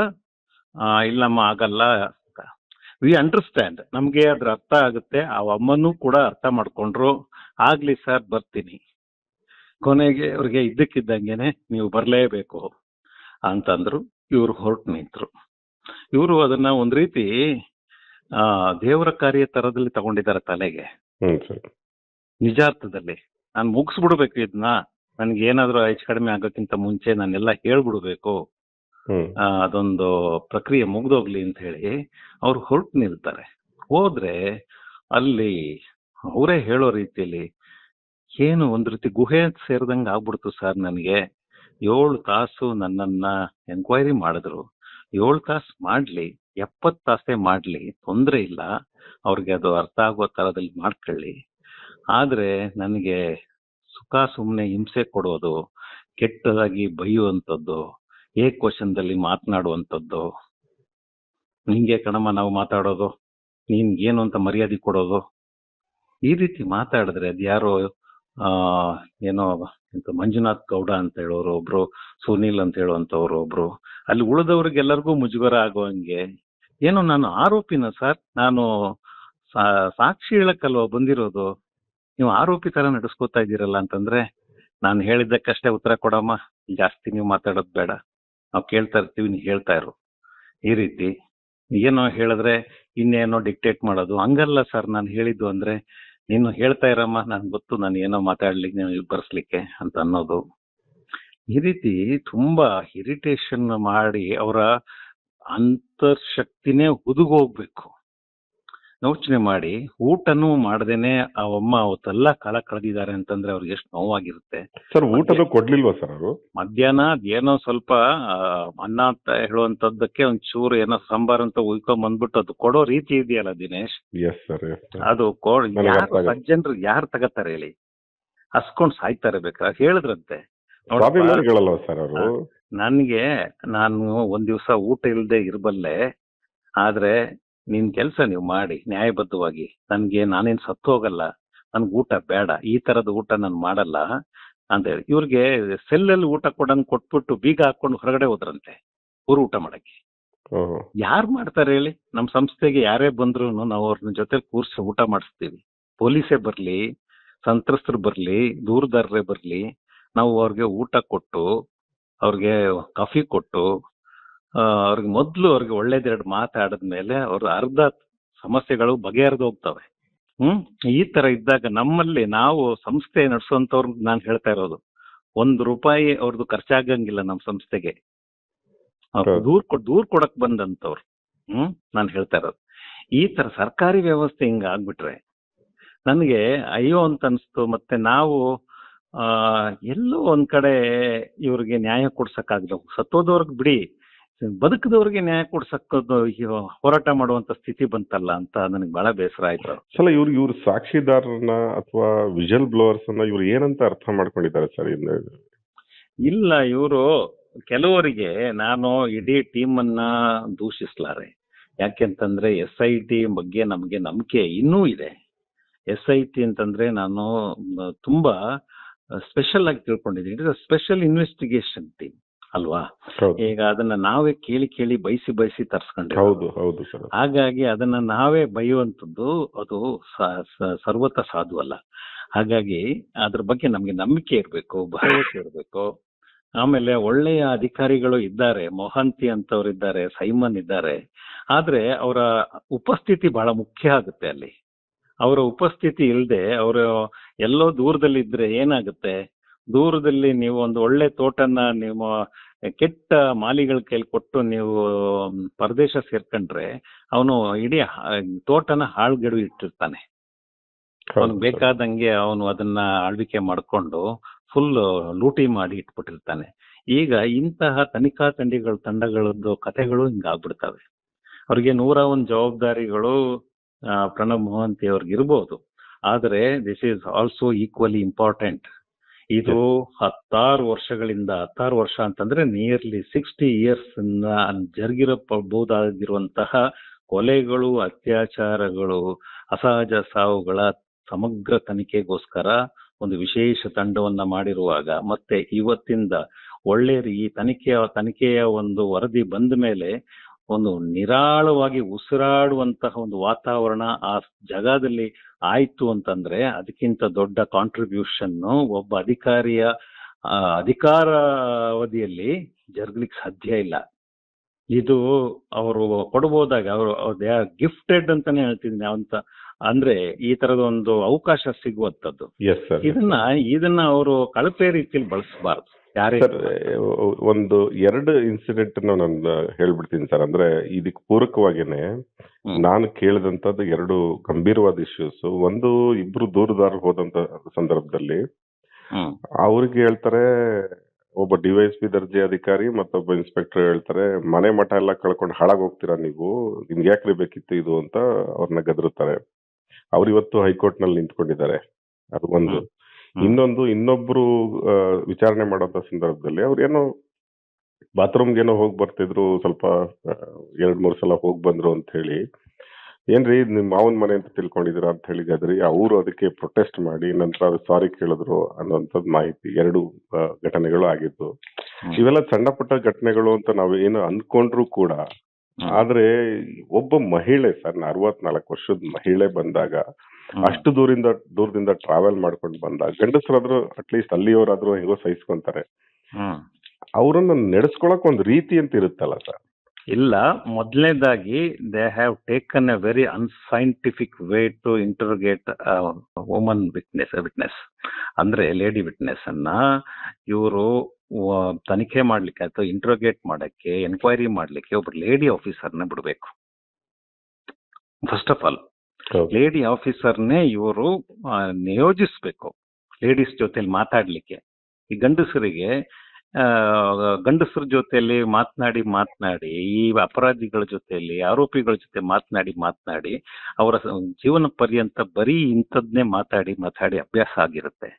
ಇಲ್ಲಮ್ಮ ಆಗಲ್ಲ ವಿ ಅಂಡರ್ಸ್ಟ್ಯಾಂಡ್ ನಮ್ಗೆ ಅದ್ರ ಅರ್ಥ ಆಗುತ್ತೆ. ಆ ಅಮ್ಮನೂ ಕೂಡ ಅರ್ಥ ಮಾಡ್ಕೊಂಡ್ರು. ಆಗ್ಲಿ ಸರ್ ಬರ್ತೀನಿ. ಕೊನೆಗೆ ಅವ್ರಿಗೆ ಇದ್ದಕ್ಕಿದ್ದಂಗೆನೆ ನೀವು ಬರಲೇಬೇಕು ಅಂತಂದ್ರು. ಇವ್ರು ಹೊರಟು ನಿಂತರು. ಇವರು ಅದನ್ನ ಒಂದ್ ರೀತಿ ಆ ದೇವರ ಕಾರ್ಯ ತರದಲ್ಲಿ ತಗೊಂಡಿದ್ದಾರೆ ತಲೆಗೆ. ನಿಜಾರ್ಥದಲ್ಲಿ. ನಾನು ಮುಗಿಸ್ಬಿಡ್ಬೇಕು ಇದನ್ನ ನನ್ಗೆ ಏನಾದ್ರೂ ಹೆಚ್ಚು ಕಡಿಮೆ ಆಗೋಕ್ಕಿಂತ ಮುಂಚೆ ನಾನೆಲ್ಲ ಹೇಳ್ಬಿಡ್ಬೇಕು. ಅದೊಂದು ಪ್ರಕ್ರಿಯೆ ಮುಗ್ದೋಗ್ಲಿ ಅಂತ ಹೇಳಿ ಅವ್ರು ಹೊರಟು ನಿಲ್ತಾರೆ. ಹೋದ್ರೆ ಅಲ್ಲಿ ಅವರೇ ಹೇಳೋ ರೀತಿಯಲ್ಲಿ ಏನು ಒಂದ್ ರೀತಿ ಗುಹೆ ಸೇರಿದಂಗೆ ಆಗ್ಬಿಡ್ತು ಸರ್ ನನಗೆ. ಏಳು ತಾಸು ನನ್ನನ್ನ ಎಂಕ್ವೈರಿ ಮಾಡಿದ್ರು. ಏಳು ತಾಸು ಮಾಡ್ಲಿ ಎಪ್ಪತ್ ತಾಸೇ ಮಾಡ್ಲಿ, ತೊಂದ್ರೆ ಇಲ್ಲ. ಅವ್ರಿಗೆ ಅದು ಅರ್ಥ ಆಗೋ ತರದಲ್ಲಿ ಮಾಡ್ಕೊಳ್ಳಿ. ಆದ್ರೆ ನನಗೆ ಸುಖ ಸುಮ್ಮನೆ ಹಿಂಸೆ ಕೊಡೋದು, ಕೆಟ್ಟದಾಗಿ ಬೈಯುವಂಥದ್ದು ಏಕವಚನದಲ್ಲಿ ಮಾತನಾಡುವಂಥದ್ದು? ನಿಂಗೆ ಕಣಮ್ಮ ನಾವು ಮಾತಾಡೋದು ನಿನ್ಗೇನು ಅಂತ ಮರ್ಯಾದೆ ಕೊಡೋದು? ಈ ರೀತಿ ಮಾತಾಡಿದ್ರೆ ಅದ್ಯಾರೋ ಏನೋ ಎಂತ ಮಂಜುನಾಥ್ ಗೌಡ ಅಂತ ಹೇಳೋರು ಒಬ್ರು, ಸುನೀಲ್ ಅಂತ ಹೇಳುವಂಥವ್ರು ಒಬ್ರು, ಅಲ್ಲಿ ಉಳಿದವ್ರಿಗೆಲ್ಲರಿಗೂ ಮುಜುಗರ ಆಗುವಂಗೆ ಏನೋ ನಾನು ಆರೋಪಿನ ಸರ್? ನಾನು ಸಾಕ್ಷಿ ಹೇಳಕ್ಕಲ್ವಾ ಬಂದಿರೋದು? ನೀವು ಆರೋಪಿ ತರ ನಡೆಸ್ಕೊತಾ ಇದ್ದೀರಲ್ಲ ಅಂತಂದ್ರೆ, ನಾನು ಹೇಳಿದ್ದಕ್ಕಷ್ಟೇ ಉತ್ತರ ಕೊಡಮ್ಮ, ಜಾಸ್ತಿ ನೀವು ಮಾತಾಡೋದು ಬೇಡ. ನಾವು ಕೇಳ್ತಾ ಇರ್ತೀವಿ ನೀವು ಹೇಳ್ತಾ ಇರು. ಈ ರೀತಿ ಏನೋ ಹೇಳಿದ್ರೆ ಇನ್ನೇನೋ ಡಿಕ್ಟೇಟ್ ಮಾಡೋದು. ಹಂಗಲ್ಲ ಸರ್ ನಾನು ಹೇಳಿದ್ದು ಅಂದ್ರೆ ನೀನು ಹೇಳ್ತಾ ಇರಮ್ಮ, ನನ್ಗೆ ಗೊತ್ತು, ನಾನು ಏನೋ ಮಾತಾಡ್ಲಿಕ್ಕೆ ನೀವು ಬರ್ಸ್ಲಿಕ್ಕೆ ಅಂತ ಅನ್ನೋದು. ಈ ರೀತಿ ತುಂಬಾ ಇರಿಟೇಷನ್ ಮಾಡಿ ಅವರ ಅಂತರ್ಶಕ್ತಿನೇ ಹುದುಗೋಗ್ಬೇಕು. ಯೋಚನೆ ಮಾಡಿ ಊಟನೂ ಮಾಡ್ದೇನೆ ಆ ಅಮ್ಮ ಅವತ್ತೆಲ್ಲ ಕಾಲ ಕಳೆದಿದ್ದಾರೆ ಅಂತಂದ್ರೆ ಅವ್ರಿಗೆ ಎಷ್ಟು ನೋವಾಗಿರುತ್ತೆ. ಸರ್ ಊಟ ಕೊಡ್ಲಿಲ್ವಾ ಸರ್ ಅವರು? ಮಧ್ಯಾಹ್ನ ಅದೇನೋ ಸ್ವಲ್ಪ ಅನ್ನ ಅಂತ ಹೇಳುವಂತದ್ದಕ್ಕೆ ಒಂದ್ ಚೂರು ಏನೋ ಸಾಂಬಾರ್ ಅಂತ ಉಯ್ಕೊಂಡ್ ಬಂದ್ಬಿಟ್ಟು ಅದು ಕೊಡೋ ರೀತಿ ಇದೆಯಲ್ಲ ದಿನೇಶ್? ಎಸ್ ಸರ್ ಎಸ್ ಅದು ಸಜ್ಜನರು ಯಾರು ತಗತ್ತಾರೆ ಹೇಳಿ? ಹಸ್ಕೊಂಡ್ ಸಾಯ್ತಾರೆ ಬೇಕಾ? ಹೇಳಿದ್ರಂತೆ. ನನ್ಗೆ ನಾನು ಒಂದ್ ದಿವಸ ಊಟ ಇಲ್ದೆ ಇರಬಲ್ಲೆ ಆದ್ರೆ ನಿನ್ ಕೆಲಸ ನೀವು ಮಾಡಿ ನ್ಯಾಯಬದ್ಧವಾಗಿ. ನನ್ಗೆ ನಾನೇನ್ ಸತ್ತು ಹೋಗಲ್ಲ ನನ್ಗೆ ಊಟ ಬೇಡ ಈ ತರದ ಊಟ ನಾನು ಮಾಡಲ್ಲ ಅಂತ ಹೇಳಿ ಇವ್ರಿಗೆ ಸೆಲ್ಲಲ್ಲಿ ಊಟ ಕೊಡಂಗ್ ಕೊಟ್ಬಿಟ್ಟು ಬೀಗ ಹಾಕೊಂಡು ಹೊರಗಡೆ ಹೋದ್ರಂತೆ ಊರು ಊಟ ಮಾಡಕ್ಕೆ. ಯಾರು ಮಾಡ್ತಾರೆ ಹೇಳಿ? ನಮ್ಮ ಸಂಸ್ಥೆಗೆ ಯಾರೇ ಬಂದ್ರು ನಾವು ಅವ್ರನ್ನ ಜೊತೆ ಕೂರ್ಸಿ ಊಟ ಮಾಡಿಸ್ತೀವಿ. ಪೊಲೀಸೇ ಬರ್ಲಿ ಸಂತ್ರಸ್ತರು ಬರ್ಲಿ ದೂರದಾರರೇ ಬರ್ಲಿ ನಾವು ಅವ್ರಿಗೆ ಊಟ ಕೊಟ್ಟು ಅವ್ರಿಗೆ ಕಾಫಿ ಕೊಟ್ಟು ಅವ್ರಿಗೆ ಮೊದಲು ಅವ್ರಿಗೆ ಒಳ್ಳೇದೆರಡು ಮಾತಾಡಿದ್ಮೇಲೆ ಅವ್ರ ಅರ್ಧ ಸಮಸ್ಯೆಗಳು ಬಗೆಹರಿದು ಹೋಗ್ತವೆ ಹ್ಮ್? ಈ ತರ ಇದ್ದಾಗ ನಮ್ಮಲ್ಲಿ ನಾವು ಸಂಸ್ಥೆ ನಡೆಸುವಂತವ್ರ ನಾನು ಹೇಳ್ತಾ ಇರೋದು. ಒಂದು ರೂಪಾಯಿ ಅವ್ರದ್ದು ಖರ್ಚಾಗಂಗಿಲ್ಲ ನಮ್ಮ ಸಂಸ್ಥೆಗೆ. ದೂರ್ ಕೊಡ್ ದೂರ್ ಕೊಡಕ್ ಬಂದಂತವ್ರು. ಹ್ಮ್? ನಾನು ಹೇಳ್ತಾ ಇರೋದು. ಈ ತರ ಸರ್ಕಾರಿ ವ್ಯವಸ್ಥೆ ಹಿಂಗ ಆಗ್ಬಿಟ್ರೆ ನನಗೆ ಅಯ್ಯೋ ಅಂತ ಅನ್ಸ್ತು. ಮತ್ತೆ ನಾವು ಆ ಎಲ್ಲೋ ಒಂದ್ ಕಡೆ ಇವ್ರಿಗೆ ನ್ಯಾಯ ಕೊಡ್ಸಕ್ಕಾಗ್ಲ ಸತ್ತೋದವ್ರಿಗೆ ಬಿಡಿ. ಬದುಕದವ್ರಿಗೆ ನ್ಯಾಯ ಕೊಡ್ಸಕ್ಕದು ಇವ್ ಹೋರಾಟ ಮಾಡುವಂತ ಸ್ಥಿತಿ ಬಂತಲ್ಲ ಅಂತ ನನಗೆ ಬಹಳ ಬೇಸರ ಆಯ್ತು. ಸಲ ಇವ್ರು ಇವ್ರು ಸಾಕ್ಷಿದಾರರನ್ನ ಅಥವಾ ವಿಜಲ್ ಬ್ಲೋವರ್ಸ್ ಅನ್ನ ಇವ್ರು ಏನಂತ ಅರ್ಥ ಮಾಡ್ಕೊಂಡಿದ್ದಾರೆ ಸರ್ ಇಲ್ಲ ಇವರು ಕೆಲವರಿಗೆ ನಾನು ಇಡೀ ಟೀಮ್ ಅನ್ನ ದೂಷಿಸ್ಲಾರೆ. ಯಾಕೆಂತಂದ್ರೆ ಎಸ್ ಐ ಟಿ ಬಗ್ಗೆ ನಮಗೆ ನಂಬಿಕೆ ಇನ್ನೂ ಇದೆ. ಎಸ್ ಐ ಟಿ ಅಂತಂದ್ರೆ ನಾನು ತುಂಬಾ ಸ್ಪೆಷಲ್ ಆಗಿ ತಿಳ್ಕೊಂಡಿದ್ದೀನಿ. It is special investigation team ಅಲ್ವಾ? ಈಗ ಅದನ್ನ ನಾವೇ ಕೇಳಿ ಕೇಳಿ ಬಯಸಿ ಬಯಸಿ ತರ್ಸ್ಕೊಂಡ್ರೆ ಹೌದು ಹಾಗಾಗಿ ಅದನ್ನ ನಾವೇ ಬೈಯುವಂಥದ್ದು ಅದು ಸರ್ವತ ಸಾಧು ಅಲ್ಲ. ಹಾಗಾಗಿ ಅದ್ರ ಬಗ್ಗೆ ನಮ್ಗೆ ನಂಬಿಕೆ ಇರಬೇಕು ಭರವಸೆ ಇರಬೇಕು. ಆಮೇಲೆ ಒಳ್ಳೆಯ ಅಧಿಕಾರಿಗಳು ಇದ್ದಾರೆ ಮೊಹಂತಿ ಅಂತವ್ರು ಇದ್ದಾರೆ ಸೈಮನ್ ಇದ್ದಾರೆ. ಆದ್ರೆ ಅವರ ಉಪಸ್ಥಿತಿ ಬಹಳ ಮುಖ್ಯ ಆಗುತ್ತೆ ಅಲ್ಲಿ. ಅವರ ಉಪಸ್ಥಿತಿ ಇಲ್ಲದೆ ಅವರು ಎಲ್ಲೋ ದೂರದಲ್ಲಿ ಇದ್ರೆ ಏನಾಗುತ್ತೆ? ದೂರದಲ್ಲಿ ನೀವು ಒಂದು ಒಳ್ಳೆ ತೋಟನ ನಿಮ್ಮ ಕೆಟ್ಟ ಮಾಲಿಗಳ ಕೈಲಿ ಕೊಟ್ಟು ನೀವು ಪರದೇಶ ಸೇರ್ಕೊಂಡ್ರೆ ಅವನು ಇಡೀ ತೋಟನ ಹಾಳ್ಗೆಡು ಇಟ್ಟಿರ್ತಾನೆ. ಅವನು ಬೇಕಾದಂಗೆ ಅವನು ಅದನ್ನ ಆಳ್ವಿಕೆ ಮಾಡ್ಕೊಂಡು ಫುಲ್ ಲೂಟಿ ಮಾಡಿ ಇಟ್ಬಿಟ್ಟಿರ್ತಾನೆ. ಈಗ ಇಂತಹ ತನಿಖಾ ತಂಡಿಗಳ ತಂಡಗಳದ್ದು ಕಥೆಗಳು ಹಿಂಗಾಗ್ಬಿಡ್ತವೆ ಅವ್ರಿಗೆ ನೂರ ಒಂದು ಜವಾಬ್ದಾರಿಗಳು ಪ್ರಣಬ್ ಮೊಹಂತಿ ಅವ್ರಿಗೆ ಇರ್ಬೋದು. ಆದರೆ this is also equally important ಇದು ಹತ್ತಾರು ವರ್ಷಗಳಿಂದ, ಹತ್ತಾರು ವರ್ಷ ಅಂತಂದ್ರೆ ನಿಯರ್ಲಿ ಸಿಕ್ಸ್ಟಿ ಇಯರ್ಸ್ ಜರುಗಿರಬಹುದಾಗಿರುವಂತಹ ಕೊಲೆಗಳು, ಅತ್ಯಾಚಾರಗಳು, ಅಸಹಜ ಸಾವುಗಳ ಸಮಗ್ರ ತನಿಖೆಗೋಸ್ಕರ ಒಂದು ವಿಶೇಷ ತಂಡವನ್ನ ಮಾಡಿರುವಾಗ, ಮತ್ತೆ ಇವತ್ತಿಂದ ಒಳ್ಳೆಯ ಈ ತನಿಖೆಯ ತನಿಖೆಯ ಒಂದು ವರದಿ ಬಂದ ಮೇಲೆ ಒಂದು ನಿರಾಳವಾಗಿ ಉಸಿರಾಡುವಂತಹ ಒಂದು ವಾತಾವರಣ ಆ ಜಗದಲ್ಲಿ ಆಯ್ತು ಅಂತಂದ್ರೆ ಅದಕ್ಕಿಂತ ದೊಡ್ಡ ಕಾಂಟ್ರಿಬ್ಯೂಷನ್ ಒಬ್ಬ ಅಧಿಕಾರಿಯ ಆ, ಅಧಿಕಾರ ಅವಧಿಯಲ್ಲಿ ಜರುಗ್ಲಿಕ್ಕೆ ಸಾಧ್ಯ ಇಲ್ಲ. ಇದು ಅವರು ಕೊಡಬಹುದಾಗ ಅವರು ದೇ ಆರ್ ಗಿಫ್ಟೆಡ್ ಅಂತಾನೆ ಹೇಳ್ತಿದ್ದೀನಿ ಅಂತ. ಅಂದ್ರೆ ಈ ತರದ ಒಂದು ಅವಕಾಶ ಸಿಗುವಂತದ್ದು ಇದನ್ನ ಇದನ್ನ ಅವರು ಕಳಪೆ ರೀತಿಯಲ್ಲಿ ಬಳಸಬಾರ್ದು. ಸರ್ ಒಂದು ಎರಡು ಇನ್ಸಿಡೆಂಟ್ ನಾನು ಹೇಳ್ಬಿಡ್ತೀನಿ ಸರ್. ಅಂದ್ರೆ ಇದಕ್ಕೆ ಪೂರಕವಾಗಿನೇ ನಾನು ಕೇಳಿದಂತದ್ದು ಎರಡು ಗಂಭೀರವಾದ ಇಶ್ಯೂಸ್ ಒಂದು ಇಬ್ರು ದೂರದಾರ ಹೋದಂತ ಸಂದರ್ಭದಲ್ಲಿ ಅವ್ರಿಗೆ ಹೇಳ್ತಾರೆ ಒಬ್ಬ ಡಿವೈಎಸ್ ಪಿ ದರ್ಜೆ ಅಧಿಕಾರಿ ಮತ್ತೊಬ್ಬ ಇನ್ಸ್ಪೆಕ್ಟರ್ ಹೇಳ್ತಾರೆ ಮನೆ ಮಠ ಎಲ್ಲ ಕಳ್ಕೊಂಡು ಹಾಳಾಗ್ ಹೋಗ್ತೀರಾ ನೀವು? ನಿಮ್ಗೆ ಯಾಕ್ರಿ ಬೇಕಿತ್ತು ಇದು ಅಂತ ಅವ್ರನ್ನ ಗದರುತ್ತಾರೆ. ಅವ್ರು ಇವತ್ತು ಹೈಕೋರ್ಟ್ನಲ್ಲಿ ನಿಂತ್ಕೊಂಡಿದ್ದಾರೆ. ಅದು ಒಂದು. ಇನ್ನೊಂದು ಇನ್ನೊಬ್ರು ವಿಚಾರಣೆ ಮಾಡೋಂತ ಸಂದರ್ಭದಲ್ಲಿ ಅವ್ರೇನೋ ಬಾತ್ರೂಮ್ಗೆ ಏನೋ ಹೋಗಿ ಬರ್ತಿದ್ರು ಸ್ವಲ್ಪ ಎರಡ್ ಮೂರ್ ಸಲ ಹೋಗಿ ಬಂದ್ರು ಅಂತ ಹೇಳಿ ಏನ್ರಿ ನಿಮ್ ಮಾವನ್ ಮನೆ ಅಂತ ತಿಳ್ಕೊಂಡಿದ್ರ ಅಂತ ಹೇಳಿ ಗದ್ರಿ ಅವರು ಅದಕ್ಕೆ ಪ್ರೊಟೆಸ್ಟ್ ಮಾಡಿ ನಂತರ ಸಾರಿ ಕೇಳಿದ್ರು ಅನ್ನೋಂಥದ್ ಮಾಹಿತಿ ಎರಡು ಘಟನೆಗಳು ಆಗಿದ್ದು. ಇವೆಲ್ಲ ಸಣ್ಣ ಪುಟ್ಟ ಘಟನೆಗಳು ಅಂತ ನಾವು ಏನು ಅನ್ಕೊಂಡ್ರು ಕೂಡ. ಆದ್ರೆ ಒಬ್ಬ ಮಹಿಳೆ ಸರ್ ಅರವತ್ನಾಲ್ಕು ವರ್ಷದ ಮಹಿಳೆ ಬಂದಾಗ. ಅಷ್ಟು ದೂರಿಂದ ದೂರದಿಂದ ಟ್ರಾವೆಲ್ ಮಾಡ್ಕೊಂಡು ಬಂದಾಗ ಗಂಡಸರಾದ್ರೂ ಅಟ್ಲೀಸ್ಟ್ ಅಲ್ಲಿಯವರಾದ್ರೂ ಹೇಗೋ ಸಹಿಸ್ಕೊಂತಾರೆ. ಹ್ಮ್. ಅವ್ರನ್ನ ನಡೆಸ್ಕೊಳಕ್ ಒಂದು ರೀತಿ ಅಂತ ಇರುತ್ತಲ್ಲ ಸರ್? ಇಲ್ಲ ಮೊದಲನೇದಾಗಿ they have taken a very unscientific way to interrogate woman witness witness ಅಂದ್ರೆ ಲೇಡಿ ವಿಟ್ನೆಸ್ ಅನ್ನ ಇವರು ತನಿಖೆ ಮಾಡ್ಲಿಕ್ಕೆ ಅಥವಾ ಇಂಟ್ರೋಗೇಟ್ ಮಾಡಕ್ಕೆ ಎನ್ಕ್ವೈರಿ ಮಾಡ್ಲಿಕ್ಕೆ ಒಬ್ರು ಲೇಡಿ ಆಫೀಸರ್ನ ಬಿಡಬೇಕು. ಫಸ್ಟ್ ಆಫ್ ಆಲ್ ಲೇಡಿ ಆಫೀಸರ್ನೇ ಇವರು ನಿಯೋಜಿಸ್ಬೇಕು. ಲೇಡೀಸ್ ಜೊತೆಲಿ ಮಾತಾಡ್ಲಿಕ್ಕೆ. ಈ ಗಂಡಸರಿಗೆ ಗಂಡಸರ ಜೊತೆಲಿ ಮಾತನಾಡಿ ಮಾತನಾಡಿ, ಈ ಅಪರಾಧಿಗಳ ಜೊತೆಯಲ್ಲಿ ಆರೋಪಿಗಳ ಜೊತೆ ಮಾತನಾಡಿ ಮಾತನಾಡಿ, ಅವರ ಜೀವನ ಪರ್ಯಂತ ಬರೀ ಇಂಥದ್ನೇ ಮಾತಾಡಿ ಮಾತಾಡಿ ಅಭ್ಯಾಸ ಆಗಿರುತ್ತೆ.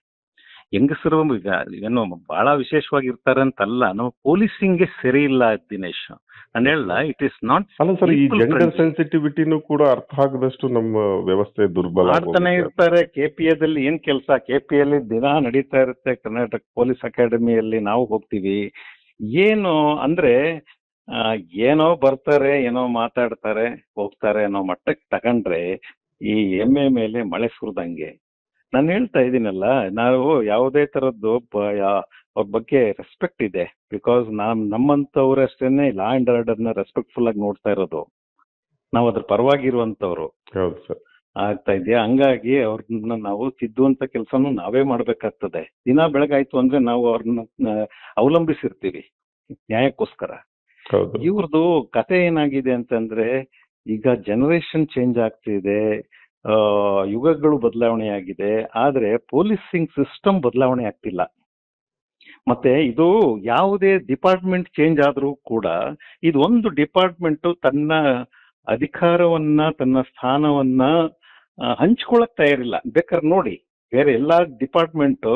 ಹೆಂಗಸರು ಈಗ ಏನು ಬಹಳ ವಿಶೇಷವಾಗಿರ್ತಾರೆ ಅಂತಲ್ಲ ನಮ್ಮ ಪೊಲೀಸಿಂಗ್ಗೆ ಸರಿ ಇಲ್ಲ ದಿನೇಶ್. ನಾನು ಹೇಳಲ್ಲ ಇಟ್ ಇಸ್ ನಾಟ್ ಅಲ್ಲ ಸರ್ ಈ ಜೆಂಡರ್. ಸೆನ್ಸಿಟಿವಿಟಿನೂ ಕೂಡ ಅರ್ಥ ಆಗದಷ್ಟು ನಮ್ಮ ವ್ಯವಸ್ಥೆ ದುರ್ಬಲ ಮಾಡ್ತಾನೆ ಇರ್ತಾರೆ ಇರ್ತಾರೆ ಕೆಪಿಎದಲ್ಲಿ ಏನ್ ಕೆಲಸ? ಕೆಪಿಯಲ್ಲಿ ದಿನ ನಡೀತಾ ಇರುತ್ತೆ ಕರ್ನಾಟಕ ಪೊಲೀಸ್ ಅಕಾಡೆಮಿಯಲ್ಲಿ ನಾವು ಹೋಗ್ತೀವಿ. ಏನು ಅಂದ್ರೆ ಏನೋ ಬರ್ತಾರೆ ಏನೋ ಮಾತಾಡ್ತಾರೆ ಹೋಗ್ತಾರೆ ಅನ್ನೋ ಮಟ್ಟಕ್ಕೆ ತಗೊಂಡ್ರೆ ಈ ಎಮ್ಮೆ ಮೇಲೆ ಮಳೆ ಸುರಿದಂಗೆ ನಾನು ಹೇಳ್ತಾ ಇದ್ದೀನಲ್ಲ ನಾವು ಯಾವುದೇ ತರದ್ದು ಬ- ಯಾ- ಅವ್ರ ಬಗ್ಗೆ ರೆಸ್ಪೆಕ್ಟ್ ಇದೆ. ಬಿಕಾಸ್ ನಾವ್ ನಮ್ಮಂತವ್ರಷ್ಟೇನೆ ಲಾ ಅಂಡ್ ಆರ್ಡರ್ನ ರೆಸ್ಪೆಕ್ಟ್ಫುಲ್ ಆಗಿ ನೋಡ್ತಾ ಇರೋದು. ನಾವು ಅದ್ರ ಪರವಾಗಿರುವಂತವ್ರು ಹೌದು ಸರ್. ಆಗ್ತಾ ಇದೆಯಾ? ಹಂಗಾಗಿ ಅವ್ರನ್ನ ನಾವು ತಿದ್ದುವಂತ ಕೆಲಸನೂ ನಾವೇ ಮಾಡ್ಬೇಕಾಗ್ತದೆ. ದಿನ ಬೆಳಗಾಯ್ತು ಅಂದ್ರೆ ನಾವು ಅವ್ರನ್ನ ಅವಲಂಬಿಸಿರ್ತೀವಿ. ನ್ಯಾಯಕ್ಕೋಸ್ಕರ. ಇವ್ರದ್ದು ಕತೆ ಏನಾಗಿದೆ ಅಂತಂದ್ರೆ ಈಗ ಜನರೇಷನ್ ಚೇಂಜ್ ಆಗ್ತಿದೆ. ಯುಗಗಳು ಬದಲಾವಣೆ ಆಗಿದೆ ಆದ್ರೆ ಪೊಲೀಸಿಂಗ್ ಸಿಸ್ಟಮ್ ಬದಲಾವಣೆ ಆಗ್ತಿಲ್ಲ. ಮತ್ತೆ ಇದು ಯಾವುದೇ ಡಿಪಾರ್ಟ್ಮೆಂಟ್ ಚೇಂಜ್ ಆದರೂ ಕೂಡ ಇದು ಒಂದು ಡಿಪಾರ್ಟ್ಮೆಂಟ್ ತನ್ನ ಅಧಿಕಾರವನ್ನ, ತನ್ನ ಸ್ಥಾನವನ್ನ ಹಂಚ್ಕೊಳಕ್ ತಯಾರಿಲ್ಲ. ಬೇಕಾದ್ರೆ ನೋಡಿ, ಬೇರೆ ಎಲ್ಲಾ ಡಿಪಾರ್ಟ್ಮೆಂಟ್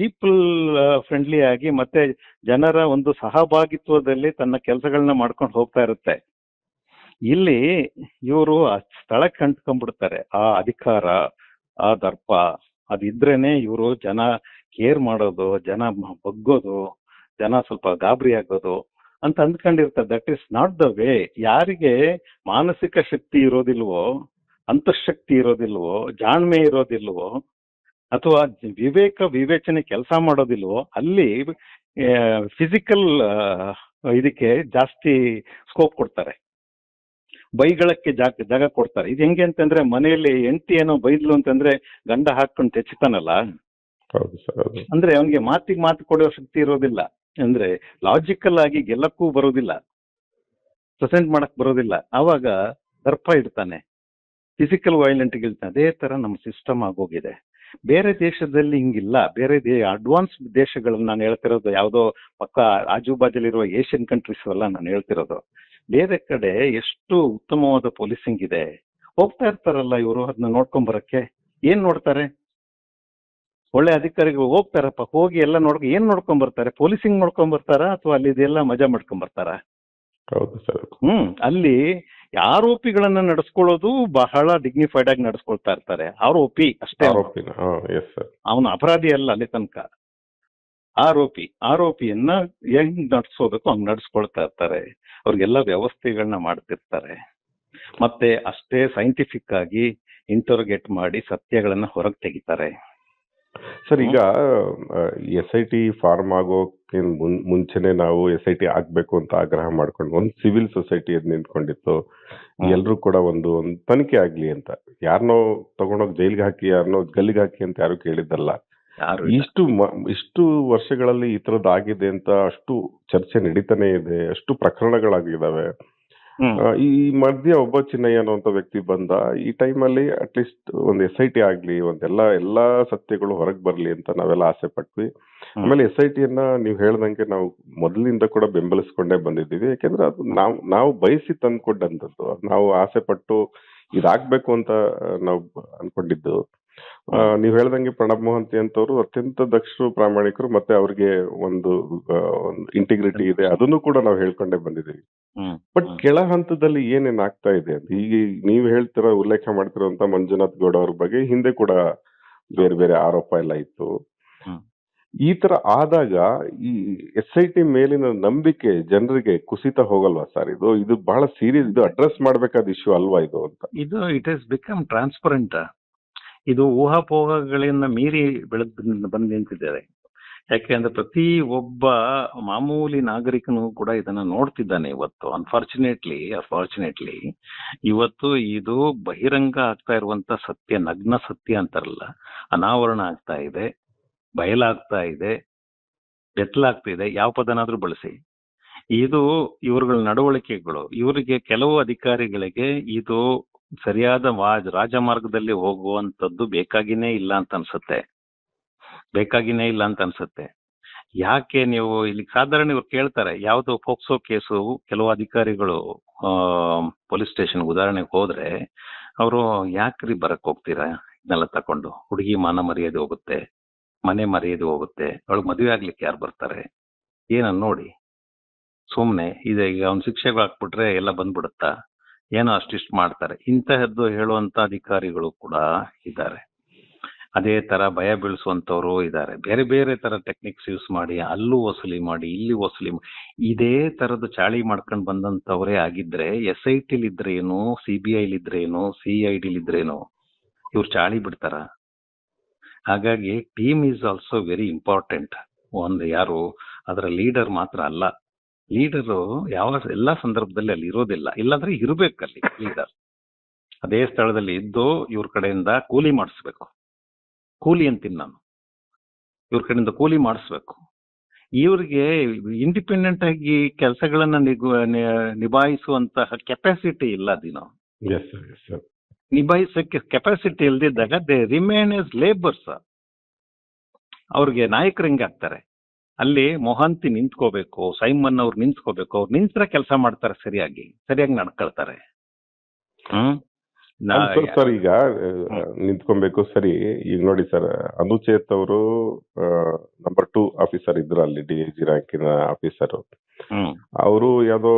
ಪೀಪಲ್ ಫ್ರೆಂಡ್ಲಿ ಆಗಿ ಮತ್ತೆ ಜನರ ಒಂದು ಸಹಭಾಗಿತ್ವದಲ್ಲಿ ತನ್ನ ಕೆಲಸಗಳನ್ನ ಮಾಡ್ಕೊಂಡು ಹೋಗ್ತಾ ಇರುತ್ತೆ. ಇಲ್ಲಿ ಇವರು ಆ ಸ್ಥಳಕ್ಕೆ ಅಂಟ್ಕೊಂಡ್ಬಿಡ್ತಾರೆ. ಆ ಅಧಿಕಾರ, ಆ ದರ್ಪ, ಅದಿದ್ರೇನೆ ಇವರು ಜನ ಕೇರ್ ಮಾಡೋದು, ಜನ ಬಗ್ಗೋದು, ಜನ ಸ್ವಲ್ಪ ಗಾಬರಿ ಆಗೋದು ಅಂತ ಅಂದ್ಕೊಂಡಿರ್ತಾರೆ. That is not the way ಯಾರಿಗೆ ಮಾನಸಿಕ ಶಕ್ತಿ ಇರೋದಿಲ್ವೋ, ಅಂತಃಶಕ್ತಿ ಇರೋದಿಲ್ವೋ, ಜಾಣ್ಮೆ ಇರೋದಿಲ್ವೋ, ಅಥವಾ ವಿವೇಕ ವಿವೇಚನೆ ಕೆಲಸ ಮಾಡೋದಿಲ್ವೋ, ಅಲ್ಲಿ ಫಿಸಿಕಲ್ ಇದಕ್ಕೆ ಜಾಸ್ತಿ ಸ್ಕೋಪ್ ಕೊಡ್ತಾರೆ. ಬೈಗಳಕ್ಕೆ ಜಾಗ ಜಾಗ ಕೊಡ್ತಾರೆ. ಇದು ಹೆಂಗೆ ಅಂತಂದ್ರೆ ಮನೆಯಲ್ಲಿ ಹೆಂಡತಿ ಏನೋ ಬೈದ್ಲು ಅಂತಂದ್ರೆ ಗಂಡ ಹಾಕೊಂಡು ತೆಚ್ತಾನಲ್ಲ ಅಂದ್ರೆ ಅವನಿಗೆ ಮಾತಿಗೆ ಮಾತು ಕೊಡೋ ಶಕ್ತಿ ಇರೋದಿಲ್ಲ. ಅಂದ್ರೆ ಲಾಜಿಕಲ್ ಆಗಿ ಗೆಲ್ಲಕ್ಕೂ ಬರೋದಿಲ್ಲ. ಪ್ರೆಸೆಂಟ್ ಮಾಡಕ್ ಬರೋದಿಲ್ಲ. ಆವಾಗ ದರ್ಪ ಇಡ್ತಾನೆ. Physical violent ಗೆಲ್ತಾನೆ. ಅದೇ ತರ ನಮ್ಮ ಸಿಸ್ಟಮ್ ಆಗೋಗಿದೆ. ಬೇರೆ ದೇಶದಲ್ಲಿ ಹಿಂಗಿಲ್ಲ. ಬೇರೆ ದೇ ಅಡ್ವಾನ್ಸ್ ದೇಶಗಳನ್ನ ನಾನು ಹೇಳ್ತಿರೋದು ಯಾವುದೋ ಪಕ್ಕ ಆಜು ಬಾಜುಲಿರುವ ಏಷ್ಯನ್ ಕಂಟ್ರೀಸ್ ಎಲ್ಲ ನಾನು ಹೇಳ್ತಿರೋದು. ಬೇರೆ ಕಡೆ ಎಷ್ಟು ಉತ್ತಮವಾದ ಪೊಲೀಸಿಂಗ್ ಇದೆ? ಹೋಗ್ತಾ ಇರ್ತಾರಲ್ಲ ಇವರು ಅದನ್ನ ನೋಡ್ಕೊಂಡ್ ಬರಕ್ಕೆ. ಏನ್ ನೋಡ್ತಾರೆ? ಒಳ್ಳೆ ಅಧಿಕಾರಿಗಳು ಹೋಗ್ತಾರಪ್ಪ ಹೋಗಿ ಎಲ್ಲ ನೋಡ್ಕೊ ಏನ್ ನೋಡ್ಕೊಂಡ್ ಬರ್ತಾರೆ? ಪೊಲೀಸಿಂಗ್ ನೋಡ್ಕೊಂಡ್ ಬರ್ತಾರಾ ಅಥವಾ ಅಲ್ಲಿ ಇದೆಲ್ಲ ಮಜಾ ಮಾಡ್ಕೊಂಡ್ ಬರ್ತಾರ? ಹ್ಮ್ ಅಲ್ಲಿ ಆರೋಪಿಗಳನ್ನ ನಡೆಸ್ಕೊಳ್ಳೋದು ಬಹಳ ಡಿಗ್ನಿಫೈಡ್ ಆಗಿ ನಡೆಸ್ಕೊಳ್ತಾ ಇರ್ತಾರೆ. ಆರೋಪಿ ಅಷ್ಟೇ. ಅವನು ಅಪರಾಧಿ ಅಲ್ಲ ಅಲ್ಲಿ ತನಕ. ಆರೋಪಿ ಆರೋಪಿಯನ್ನ ಹೆಂಗ್ ನಡ್ಸೋದಕ್ಕೂ ಹಂಗ್ ನಡ್ಸ್ಕೊಳ್ತಾ ಇರ್ತಾರೆ. ಅವ್ರಿಗೆಲ್ಲ ವ್ಯವಸ್ಥೆಗಳನ್ನ ಮಾಡ್ತಿರ್ತಾರೆ. ಮತ್ತೆ ಅಷ್ಟೇ ಸೈಂಟಿಫಿಕ್ ಆಗಿ ಇಂಟರ್ಗೇಟ್ ಮಾಡಿ ಸತ್ಯಗಳನ್ನ ಹೊರಗೆ ತೆಗಿತಾರೆ. ಸರ್ ಈಗ ಎಸ್ ಐ ಟಿ ಫಾರ್ಮ್ ಆಗೋಕೆ ಮುಂಚೆನೆ ನಾವು ಎಸ್ ಐ ಟಿ ಆಗ್ಬೇಕು ಅಂತ ಆಗ್ರಹ ಮಾಡ್ಕೊಂಡು ಒಂದು ಸಿವಿಲ್ ಸೊಸೈಟಿ ಅದ್ ನಿಂತ್ಕೊಂಡಿತ್ತು. ಎಲ್ಲರೂ ಎಲ್ರು ಕೂಡ ಒಂದು ಒಂದು ತನಿಖೆ ಆಗ್ಲಿ ಅಂತ. ಯಾರನ್ನೋ ತಗೊಂಡೋಗಿ ಜೈಲ್ಗೆ ಹಾಕಿ ಯಾರನ್ನೋ ಗಲ್ಲಿಗೆ ಹಾಕಿ ಅಂತ ಯಾರು ಕೇಳಿದ್ದಲ್ಲ. ಇಷ್ಟು ಇಷ್ಟು ವರ್ಷಗಳಲ್ಲಿ ಈ ತರದ್ ಆಗಿದೆ ಅಂತ ಅಷ್ಟು ಚರ್ಚೆ ನಡೀತಾನೆ ಇದೆ ಅಷ್ಟು ಪ್ರಕರಣಗಳಾಗಿದ್ದಾವೆ. ಈ ಮಧ್ಯೆ ಒಬ್ಬ ಚಿನ್ನಯ್ಯ ಅನ್ನುವಂತ ವ್ಯಕ್ತಿ ಬಂದ ಈ ಟೈಮಲ್ಲಿ ಅಟ್ಲೀಸ್ಟ್ ಒಂದ್ ಎಸ್ ಐ ಟಿ ಆಗ್ಲಿ ಒಂದೆಲ್ಲ ಎಲ್ಲಾ ಸತ್ಯಗಳು ಹೊರಗ್ ಬರ್ಲಿ ಅಂತ ನಾವೆಲ್ಲ ಆಸೆ ಪಟ್ವಿ. ಆಮೇಲೆ ಎಸ್ ಐ ಟಿಯನ್ನ ನೀವು ಹೇಳ್ದಂಗೆ ನಾವು ಮೊದಲಿಂದ ಕೂಡ ಬೆಂಬಲಿಸ್ಕೊಂಡೇ ಬಂದಿದ್ದೀವಿ. ಯಾಕೆಂದ್ರೆ ಅದು ನಾವು ನಾವು ಬಯಸಿ ತಂದ್ಕೊಂಡಂತದ್ದು ನಾವು ಆಸೆ ಪಟ್ಟು ಇದಾಗ್ಬೇಕು ಅಂತ ನಾವು ಅನ್ಕೊಂಡಿದ್ದು. ನೀವ್ ಹೇಳ್ದಂಗೆ ಪ್ರಣಬ್ ಮೊಹಂತಿ ಅಂತವರು ಅತ್ಯಂತ ದಕ್ಷರು ಪ್ರಾಮಾಣಿಕರು ಮತ್ತೆ ಅವ್ರಿಗೆ ಒಂದು ಇಂಟಿಗ್ರಿಟಿ ಇದೆ. ಅದನ್ನು ಕೂಡ ನಾವು ಹೇಳ್ಕೊಂಡೇ ಬಂದಿದ್ದೀವಿ. ಬಟ್. ಕೆಳ ಹಂತದಲ್ಲಿ ಏನೇನ್ ಆಗ್ತಾ ಇದೆ ಅಂತ ಈಗ ನೀವು ಹೇಳ್ತಿರೋ ಉಲ್ಲೇಖ ಮಾಡ್ತಿರುವಂತ ಮಂಜುನಾಥ್ ಗೌಡ ಅವ್ರ ಬಗ್ಗೆ ಹಿಂದೆ ಕೂಡ ಬೇರೆ ಬೇರೆ ಆರೋಪ ಎಲ್ಲ ಇತ್ತು. ಈ ತರ ಆದಾಗ ಈ ಎಸ್ ಐ ಟಿ ಮೇಲಿನ ನಂಬಿಕೆ ಜನರಿಗೆ ಕುಸಿತ ಹೋಗಲ್ವಾ ಸರ್ ಇದು? ಇದು ಬಹಳ ಸೀರಿಯಸ್ ಇದು ಅಡ್ರೆಸ್ ಮಾಡಬೇಕಾದ ಇಶ್ಯೂ ಅಲ್ವಾ ಇದು ಅಂತ? ಇದು ಇಟ್ ಇಸ್ ಬಿಕಮ್ ಟ್ರಾನ್ಸ್ಪರೆಂಟ್ ಇದು ಊಹಾಪೋಹಗಳಿಂದ ಮೀರಿ ಬೆಳೆದು ಬಂದ್ ನಿಂತಿದ್ದಾರೆ ಯಾಕೆಂದ್ರೆ ಪ್ರತಿ ಒಬ್ಬ ಮಾಮೂಲಿ ನಾಗರಿಕನು ಕೂಡ ಇದನ್ನ ನೋಡ್ತಿದ್ದಾನೆ ಇವತ್ತು. ಅನ್ಫಾರ್ಚುನೇಟ್ಲಿ ಅನ್ಫಾರ್ಚುನೇಟ್ಲಿ ಇವತ್ತು ಇದು ಬಹಿರಂಗ ಆಗ್ತಾ ಇರುವಂತ ಸತ್ಯ, ನಗ್ನ ಸತ್ಯ ಅಂತಾರಲ್ಲ, ಅನಾವರಣ ಆಗ್ತಾ ಇದೆ, ಬಯಲಾಗ್ತಾ ಇದೆ ಬೆತ್ತಲಾಗ್ತಿದೆ ಯಾವ ಪದನಾದ್ರೂ ಬಳಸಿ. ಇದು ಇವರುಗಳ ನಡವಳಿಕೆಗಳು. ಇವರಿಗೆ ಕೆಲವು ಅಧಿಕಾರಿಗಳಿಗೆ ಇದು ಸರಿಯಾದ ರಾಜಮಾರ್ಗದಲ್ಲಿ ಹೋಗುವಂಥದ್ದು ಬೇಕಾಗಿನೇ ಇಲ್ಲ ಅಂತ ಅನ್ಸುತ್ತೆ. ಬೇಕಾಗಿನೇ ಇಲ್ಲ ಅಂತ ಅನ್ಸುತ್ತೆ. ಯಾಕೆ ನೀವು ಇಲ್ಲಿ ಸಾಧಾರಣ ಇವ್ರು ಕೇಳ್ತಾರೆ, ಯಾವ್ದು ಫೋಕ್ಸೋ ಕೇಸು ಕೆಲವು ಅಧಿಕಾರಿಗಳು ಪೊಲೀಸ್ ಸ್ಟೇಷನ್ ಉದಾಹರಣೆಗೆ ಹೋದ್ರೆ, ಅವರು ಯಾಕ್ರಿ ಬರಕ್ ಹೋಗ್ತೀರಾ? ಇದನ್ನೆಲ್ಲ ತಕೊಂಡು ಹುಡುಗಿ ಮಾನ ಮರ್ಯಾದೆ ಹೋಗುತ್ತೆ, ಮನೆ ಮರ್ಯಾದೆ ಹೋಗುತ್ತೆ, ಅವಳಿಗೆ ಮದುವೆ ಆಗ್ಲಿಕ್ಕೆ ಯಾರು ಬರ್ತಾರೆ? ಏನನ್ನ ನೋಡಿ? ಇದೆ ಈಗ ಅವ್ನ ಶಿಕ್ಷೆಗೆ ಹಾಕ್ಬಿಟ್ರೆ ಎಲ್ಲ ಬಂದ್ಬಿಡುತ್ತಾ? ಏನೋ ಅಷ್ಟಿಷ್ಟು ಮಾಡ್ತಾರೆ. ಇಂತಹದ್ದು ಹೇಳುವಂತ ಅಧಿಕಾರಿಗಳು ಕೂಡ ಇದ್ದಾರೆ. ಅದೇ ತರ ಭಯ ಬೀಳಿಸುವಂತವರು ಇದ್ದಾರೆ. ಬೇರೆ ಬೇರೆ ತರ ಟೆಕ್ನಿಕ್ಸ್ ಯೂಸ್ ಮಾಡಿ, ಅಲ್ಲೂ ವಸೂಲಿ ಮಾಡಿ, ಇಲ್ಲಿ ವಸೂಲಿ ಇದೇ ತರದ ಚಾಳಿ ಮಾಡ್ಕೊಂಡು ಬಂದಂತವರೇ ಆಗಿದ್ರೆ ಎಸ್ ಐ ಟಿಲ್ ಇದ್ರೇನು ಸಿ ಬಿ ಐ ಇದ್ರೇನು ಸಿ ಐ ಡಿಲ್ ಇದ್ರೇನು ಇವ್ರು ಚಾಳಿ ಬಿಡ್ತಾರ? ಹಾಗಾಗಿ team is also very important ಒಂದು ಯಾರು, ಅದರ ಲೀಡರ್ ಮಾತ್ರ ಅಲ್ಲ. ಲೀಡರು ಯಾವ ಎಲ್ಲಾ ಸಂದರ್ಭದಲ್ಲಿ ಅಲ್ಲಿ ಇರೋದಿಲ್ಲ. ಇಲ್ಲಾಂದ್ರೆ ಇರ್ಬೇಕಲ್ಲಿ ಲೀಡರ್ ಅದೇ ಸ್ಥಳದಲ್ಲಿ ಇದ್ದು ಇವ್ರ ಕಡೆಯಿಂದ ಕೂಲಿ ಮಾಡಿಸ್ಬೇಕು. ಕೂಲಿ ಅಂತೀನಿ ನಾನು. ಇವ್ರ ಕಡೆಯಿಂದ ಕೂಲಿ ಮಾಡಿಸ್ಬೇಕು. ಇವ್ರಿಗೆ ಇಂಡಿಪೆಂಡೆಂಟ್ ಆಗಿ ಕೆಲಸಗಳನ್ನ ನಿಭಾಯಿಸುವಂತಹ ಕೆಪಾಸಿಟಿ ಇಲ್ಲ ದಿನೋ ನಿಭಾಯಿಸಕ್ಕೆ ಕೆಪಾಸಿಟಿ ಇಲ್ದಿದ್ದಾಗ ದೇ ರಿಮೇನ್ ಎಸ್ ಲೇಬರ್ಸ್ ಅವ್ರಿಗೆ ನಾಯಕರು ಆಗ್ತಾರೆ ಅಲ್ಲಿ ಮೊಹಂತಿ ನಿಂತ್ಕೋಬೇಕು ಸೈಮನ್ ಅವ್ರು ನಿಂತ್ಕೋಬೇಕು ಅವ್ರು ನಿಂತ್ರ ಕೆಲಸ ಮಾಡ್ತಾರೆ ಸರಿಯಾಗಿ ಸರಿಯಾಗಿ ನಡ್ಕೊಳ್ತಾರೆ. ಹ್ಮ್? ಸರ್ ಈಗ ನಿಂತ್ಕೊಬೇಕು ಸರಿ. ಈಗ ನೋಡಿ ಸರ್ ಅನುಚೇತ್ ಅವರು ನಂಬರ್ ಟೂ ಆಫೀಸರ್ ಇದ್ರು ಅಲ್ಲಿ ಡಿ ಜಿ ರ್ಯಾಂಕಿನ ಆಫೀಸರ್ ಅವರು ಯಾವ್ದೋ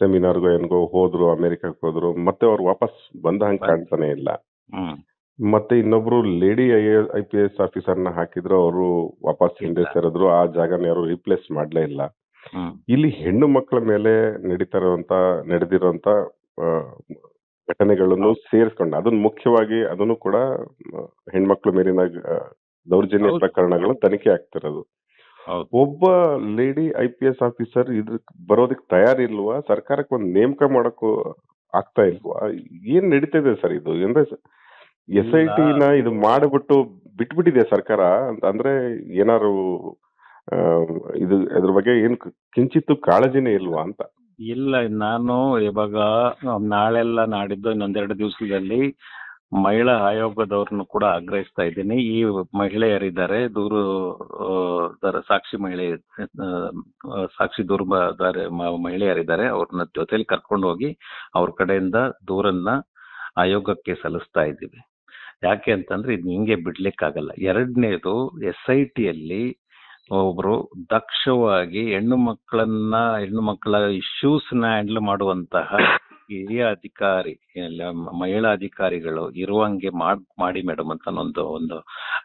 ಸೆಮಿನಾರ್ಗೋ ಏನ್ಗೋ ಹೋದ್ರು ಅಮೆರಿಕಕ್ಕೆ ಹೋದ್ರು ಮತ್ತೆ ಅವ್ರು ವಾಪಸ್ ಬಂದ ಹಂಗೆ ಕಾಣ್ತಾನೆ ಇಲ್ಲ. ಹ್ಮ್. ಮತ್ತೆ ಇನ್ನೊಬ್ರು lady I I P S ಆಫೀಸರ್ನ ಹಾಕಿದ್ರು ಅವರು ವಾಪಸ್ ಹಿಂದೆ. ಸೇರಿದ್ರು ಆ ಜಾಗನ ಯಾರು ರಿಪ್ಲೇಸ್ ಮಾಡ್ಲೇ ಇಲ್ಲ. ಇಲ್ಲಿ ಹೆಣ್ಣು ಮಕ್ಕಳ ಮೇಲೆ ನಡೀತಾ ಇರುವಂತ ನಡೆದಿರುವಂತ ಘಟನೆಗಳನ್ನು ಸೇರಿಸ್ಕೊಂಡು. ಅದನ್ನ ಮುಖ್ಯವಾಗಿ ಅದನ್ನು ಕೂಡ ಹೆಣ್ಮಕ್ಳ ಮೇಲಿನ ದೌರ್ಜನ್ಯ. ಪ್ರಕರಣಗಳು ತನಿಖೆ ಆಗ್ತಿರೋದು. ಒಬ್ಬ lady I P S officer ಇದ್ರ ಬರೋದಕ್ಕೆ ತಯಾರಿಲ್ವಾ? ಸರ್ಕಾರಕ್ಕೆ ಒಂದು ನೇಮಕ ಮಾಡಕ್ಕೂ ಆಗ್ತಾ ಇಲ್ವಾ? ಏನ್ ನಡೀತಿದೆ ಸರ್ ಇದು? ಅಂದ್ರೆ ಎಸ್ ಐ ಟಿ ನ ಇದು ಮಾಡಿಬಿಟ್ಟು ಬಿಟ್ಬಿಟ್ಟಿದೆ ಸರ್ಕಾರ ಅಂತ ಅಂದ್ರೆ ಏನಾರು ಇದು ಅದ್ರ ಬಗ್ಗೆ ಏನ್ ಕಿಂಚಿತ್ತು ಕಾಳಜಿನೇ ಇಲ್ವಾ ಅಂತ. ಇಲ್ಲ ನಾನು ಇವಾಗ ನಾಳೆಲ್ಲ ನಾಡಿದ್ದು ಇನ್ನೊಂದೆರಡು ದಿವಸದಲ್ಲಿ ಮಹಿಳಾ ಆಯೋಗದವ್ರನ್ನು ಕೂಡ ಆಗ್ರಹಿಸ್ತಾ ಇದ್ದೀನಿ. ಈ ಮಹಿಳೆಯರಿದ್ದಾರೆ ದೂರು ದರ- ಸಾಕ್ಷಿ ಮಹಿಳೆ ಸಾಕ್ಷಿ ದೂರು ಮಹಿಳೆಯರಿದ್ದಾರೆ. ಅವ್ರನ್ನ ಜೊತೆಲಿ ಕರ್ಕೊಂಡು ಹೋಗಿ ಅವ್ರ ಕಡೆಯಿಂದ ದೂರನ್ನ ಆಯೋಗಕ್ಕೆ ಸಲ್ಲಿಸ್ತಾ ಇದ್ದೀವಿ. ಯಾಕೆ ಅಂತಂದ್ರೆ ಇದು ಹಿಂಗೆ ಬಿಡ್ಲಿಕ್ಕಾಗಲ್ಲ. ಎರಡನೇದು ಎಸ್ ಐ ಟಿಯಲ್ಲಿ ಒಬ್ರು ದಕ್ಷವಾಗಿ ಹೆಣ್ಣು ಮಕ್ಕಳನ್ನ, ಹೆಣ್ಣು ಮಕ್ಕಳ ಇಶ್ಯೂಸ್ನ ಹ್ಯಾಂಡಲ್ ಮಾಡುವಂತಹ ಹಿರಿಯ ಅಧಿಕಾರಿ ಮಹಿಳಾ ಅಧಿಕಾರಿಗಳು ಇರುವಂಗೆ ಮಾಡ್, ಮಾಡಿ ಮೇಡಮ್ ಅಂತ ಒಂದು ಒಂದು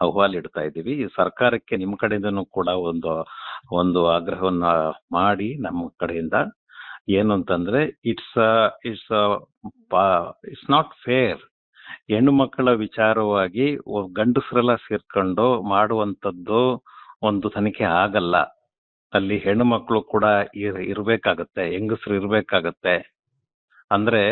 ಅಹವಾಲು ಇಡ್ತಾ ಇದ್ದೀವಿ. ಸರ್ಕಾರಕ್ಕೆ ನಿಮ್ಮ ಕಡೆಯಿಂದನು ಕೂಡ ಒಂದು ಒಂದು ಆಗ್ರಹವನ್ನ ಮಾಡಿ ನಮ್ಮ ಕಡೆಯಿಂದ ಏನು ಅಂತಂದ್ರೆ, it's it's it's not fair ಹೆಣ್ಣು ಮಕ್ಕಳ ವಿಚಾರವಾಗಿ ಗಂಡಸರೆಲ್ಲ ಸೇರ್ಕೊಂಡು ಮಾಡುವಂತದ್ದು ಒಂದು ತನಿಖೆ ಆಗಲ್ಲ. ಅಲ್ಲಿ ಹೆಣ್ಣು ಮಕ್ಕಳು ಕೂಡ ಇರ್, ಇರ್ಬೇಕಾಗತ್ತೆ, ಹೆಂಗಸರು ಇರ್ಬೇಕಾಗತ್ತೆ. ಅಂದ್ರೆ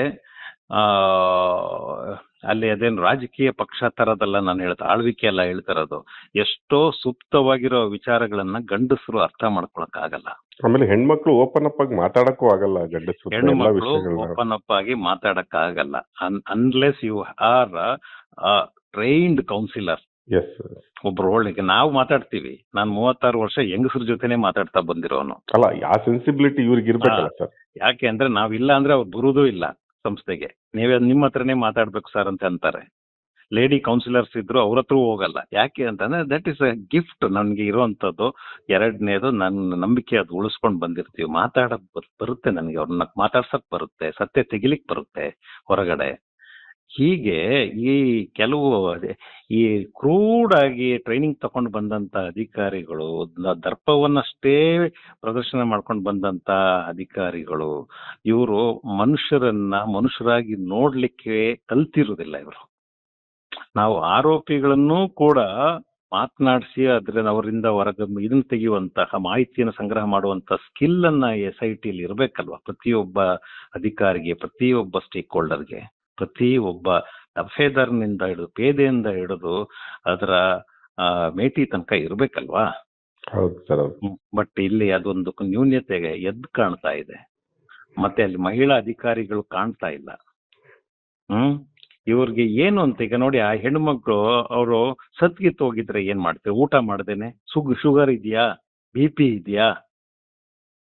ಅಲ್ಲಿ ಅದೇನು ರಾಜಕೀಯ ಪಕ್ಷ ತರದಲ್ಲ ನಾನು ಹೇಳ್ತಾ ಆಳ್ವಿಕೆ ಎಲ್ಲ ಹೇಳ್ತಿರೋದು. ಎಷ್ಟೋ ಸೂಕ್ತವಾಗಿರೋ ವಿಚಾರಗಳನ್ನ ಗಂಡಸರು ಅರ್ಥ ಮಾಡ್ಕೊಳಕ್ ಆಗಲ್ಲ ಆಮೇಲೆ ಹೆಣ್ಮಕ್ಳು ಓಪನ್ ಅಪ್ ಆಗಿ ಮಾತಾಡಕ್ಕೂ ಆಗಲ್ಲ ಗಂಡಸರು ಹೆಣ್ಮಕ್ಳು ಓಪನ್ ಅಪ್ ಆಗಿ ಮಾತಾಡಕ್ ಆಗಲ್ಲ unless you are trained counsellor ಒಬ್ರು ಒಳ್ಳೆ ನಾವು ಮಾತಾಡ್ತೀವಿ. ನಾನು ಮೂವತ್ತಾರು ವರ್ಷ ಹೆಂಗಸ್ರ ಜೊತೆನೆ ಮಾತಾಡ್ತಾ ಬಂದಿರೋನು. ಅಲ್ಲ ಯಾ ಸೆನ್ಸಿಬಿಲಿಟಿ ಇವ್ರಿಗೆ ಇರ್ಬೇಕಲ್ಲ ಸರ್? ಯಾಕೆ ಅಂದ್ರೆ ನಾವಿಲ್ಲ ಅಂದ್ರೆ ಅವ್ರು ಬರುವುದೂ ಇಲ್ಲ. ಸಂಸ್ಥೆಗೆ. ನೀವೇ ನಿಮ್ಮ ಹತ್ರನೇ ಮಾತಾಡ್ಬೇಕು ಸರ್ ಅಂತ ಅಂತಾರೆ. ಲೇಡಿ ಕೌನ್ಸಿಲರ್ಸ್ ಇದ್ರು ಅವ್ರ ಹತ್ರ ಹೋಗಲ್ಲ. ಯಾಕೆ ಅಂತಂದ್ರೆ ದಟ್ ಇಸ್ ಅ ಗಿಫ್ಟ್ ನನ್ಗೆ ಇರುವಂತದ್ದು ಎರಡನೇದು ನನ್ನ ನಂಬಿಕೆ ಅದು ಉಳಿಸ್ಕೊಂಡು ಬಂದಿರ್ತೀವಿ. ಮಾತಾಡಕ್ ಬರ್- ಬರುತ್ತೆ ನನಗೆ ಅವ್ರನ್ನ ಮಾತಾಡ್ಸಕ್ ಬರುತ್ತೆ. ಸತ್ಯ ತೆಗಿಲಿಕ್ ಬರುತ್ತೆ ಹೊರಗಡೆ. ಹೀಗೆ ಈ ಕೆಲವು ಈ ಕ್ರೂಡ್ ಆಗಿ ಟ್ರೈನಿಂಗ್ ತಗೊಂಡು ಬಂದಂತ ಅಧಿಕಾರಿಗಳು ದರ್ಪವನ್ನಷ್ಟೇ ಪ್ರದರ್ಶನ ಮಾಡ್ಕೊಂಡು ಬಂದಂತ ಅಧಿಕಾರಿಗಳು, ಇವರು ಮನುಷ್ಯರನ್ನ ಮನುಷ್ಯರಾಗಿ ನೋಡ್ಲಿಕ್ಕೆ ಕಲ್ತಿರುವುದಿಲ್ಲ ಇವರು. ನಾವು ಆರೋಪಿಗಳನ್ನು ಕೂಡ ಮಾತನಾಡಿಸಿ ಅದ್ರ ಅವರಿಂದ ಹೊರಗ ಇದನ್ನ ತೆಗೆಯುವಂತಹ ಮಾಹಿತಿಯನ್ನು ಸಂಗ್ರಹ ಮಾಡುವಂತ ಸ್ಕಿಲ್ ಅನ್ನ ಎಸ್ ಐ ಟಿಲಿ ಇರ್ಬೇಕಲ್ವಾ ಪ್ರತಿಯೊಬ್ಬ ಅಧಿಕಾರಿಗೆ, ಪ್ರತಿಯೊಬ್ಬ ಸ್ಟೇಕ್ ಹೋಲ್ಡರ್ಗೆ ಪ್ರತಿ ಒಬ್ಬ ದಫೇದಾರ್ನಿಂದ ಹಿಡಿದು ಪೇದೆಯಿಂದ ಹಿಡಿದು ಅದರ ಮೇಟಿ ತನಕ ಇರಬೇಕಲ್ವಾ? ಹೌದು ಸರ್ ಹೌದು. ಬಟ್ ಇಲ್ಲಿ ಅದೊಂದು ನ್ಯೂನ್ಯತೆಗೆ ಎದ್ದು ಕಾಣ್ತಾ ಇದೆ. ಮತ್ತೆ ಅಲ್ಲಿ ಮಹಿಳಾ ಅಧಿಕಾರಿಗಳು ಕಾಣ್ತಾ ಇಲ್ಲ. ಹ್ಮ್ ಇವ್ರಿಗೆ ಏನು ಅಂತ ಈಗ ನೋಡಿ ಆ ಹೆಣ್ಮಕ್ಳು ಅವರು ಸತ್ಗಿತ್ ಹೋಗಿದ್ರೆ ಏನ್ ಮಾಡ್ತೇವೆ? ಊಟ ಮಾಡ್ದೇನೆ? ಸುಗ್ ಶುಗರ್ ಇದೆಯಾ? ಬಿ ಪಿ ಇದೆಯಾ?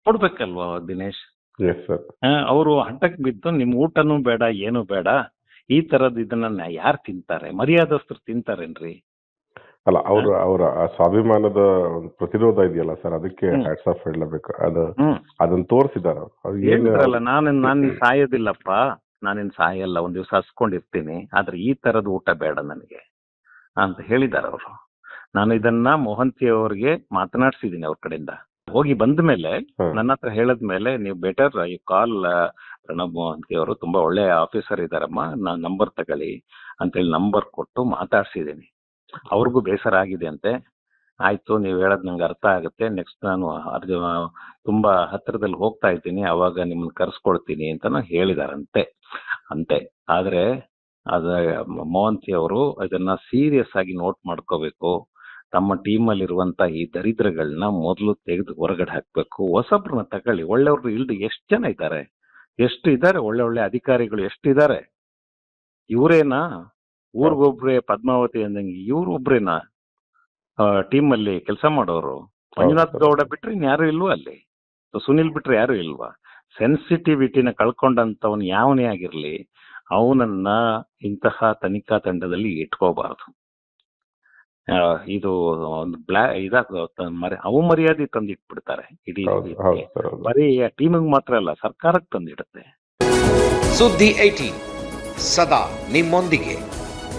ಕೊಡ್ಬೇಕಲ್ವಾ ದಿನೇಶ್? ಅವರು ಹಂಟಕ್ ಬಿದ್ದು ನಿಮ್ ಊಟನೂ ಬೇಡ ಏನು ಬೇಡ. ಈ ತರದ್ ಇದನ್ನ ಯಾರು ತಿಂತಾರೆ? ಮರ್ಯಾದಸ್ಥರು ತಿಂತಾರೇನ್ರಿ? ಅಲ್ಲ ಅವ್ರ ಅವರ ಆ ಸ್ವಾಭಿಮಾನದ ಒಂದು ಪ್ರತಿರೋಧ ಇದೆಯಲ್ಲ ಸರ್ ಅದಕ್ಕೆ. ಹ್ಯಾಟ್ಸ್ ಆಫ್ ಹೇಳಬೇಕು. ಅದು ಅದನ್ನ ತೋರಿಸಿದಾರ ಅವ್ರು. ಏನು ಹೇಳಿದ್ರಲ್ಲ ನಾನು ನಾನು ಸಾಯೋದಿಲ್ಲಪ್ಪ. ನಾನೇನ್ ಸಾಯಲ್ಲ ಒಂದ್ ದಿವಸ ಹಸ್ಕೊಂಡಿರ್ತೀನಿ. ಆದ್ರೆ ಈ ತರದ ಊಟ ಬೇಡ ನನಗೆ ಅಂತ ಹೇಳಿದಾರ ಅವರು. ನಾನು ಇದನ್ನ ಮೋಹಂತಿ ಅವರಿಗೆ ಮಾತನಾಡ್ಸಿದ್ದೀನಿ ಅವ್ರ ಕಡೆಯಿಂದ. ಹೋಗಿ ಬಂದ ಮೇಲೆ. ನನ್ನ ಹತ್ರ ಹೇಳದ್ಮೇಲೆ ನೀವು better I call Pranab Mohanty ಅವರು ತುಂಬಾ ಒಳ್ಳೆ ಆಫೀಸರ್ ಇದಾರಮ್ಮ ನಾ ನಂಬರ್ ತಗೊಳ್ಳಿ ಅಂತೇಳಿ ನಂಬರ್ ಕೊಟ್ಟು ಮಾತಾಡ್ಸಿದೀನಿ ಅವ್ರಿಗೂ ಬೇಸರ ಆಗಿದೆ ಅಂತೆ. ಆಯ್ತು ನೀವು ಹೇಳದ್ ನಂಗೆ ಅರ್ಥ ಆಗುತ್ತೆ. ನೆಕ್ಸ್ಟ್ ನಾನು ಅರ್ಜ ತುಂಬಾ ಹತ್ತಿರದಲ್ಲಿ ಹೋಗ್ತಾ ಇದ್ದೀನಿ. ಅವಾಗ ನಿಮ್ಮನ್ನ ಕರ್ಸ್ಕೊಳ್ತೀನಿ ಅಂತ ಹೇಳಿದಾರಂತೆ. ಅಂತೆ. ಆದ್ರೆ ಅದ ಮೋಹಂತಿ ಅವರು ಇದನ್ನ ಸೀರಿಯಸ್ ಆಗಿ ನೋಟ್ ಮಾಡ್ಕೋಬೇಕು. ತಮ್ಮ ಟೀಮಲ್ಲಿ ಇರುವಂತ ಈ ದರಿದ್ರಗಳನ್ನ ಮೊದಲು ತೆಗೆದು ಹೊರಗಡೆ ಹಾಕ್ಬೇಕು. ಹೊಸಬ್ರನ್ನ ತಗೊಳ್ಳಿ. ಒಳ್ಳೆಯವ್ರು ಇಲ್ದು ಎಷ್ಟು ಜನ ಇದ್ದಾರೆ? ಎಷ್ಟು ಇದ್ದಾರೆ? ಒಳ್ಳೆ ಒಳ್ಳೆ ಅಧಿಕಾರಿಗಳು ಎಷ್ಟು ಇದ್ದಾರೆ? ಇವರೇನಾ? ಊರಿಗೊಬ್ರೆ ಪದ್ಮಾವತಿ ಅಂದಂಗೆ ಇವ್ರು ಒಬ್ರೇನಾ ಟೀಮ್ ಅಲ್ಲಿ ಕೆಲಸ ಮಾಡೋರು? ಮಂಜುನಾಥ್ ಗೌಡ ಬಿಟ್ರೆ ಇನ್ಯಾರು ಇಲ್ವಾ ಅಲ್ಲಿ? ಸುನಿಲ್ ಬಿಟ್ರೆ ಯಾರು ಇಲ್ವಾ? ಸೆನ್ಸಿಟಿವಿಟಿನ ಕಳ್ಕೊಂಡಂತವನ್ ಯಾವನೇ ಆಗಿರ್ಲಿ ಅವನನ್ನ ಇಂತಹ ತನಿಖಾ ತಂಡದಲ್ಲಿ ಇಟ್ಕೋಬಾರದು. ಇದು ಒಂದು ಬ್ಲಾ ಇದಾಗ ಅವಮರ್ಯಾದೆ ತಂದಿಟ್ಬಿಡ್ತಾರೆ. ಇಡೀ ಬರೀ ಟೀಮಿಗೆ ಮಾತ್ರ ಅಲ್ಲ ಸರ್ಕಾರಕ್ಕೆ ತಂದಿಡುತ್ತೆ. ಸುದ್ದಿ ಐಟಿ ಸದಾ ನಿಮ್ಮೊಂದಿಗೆ.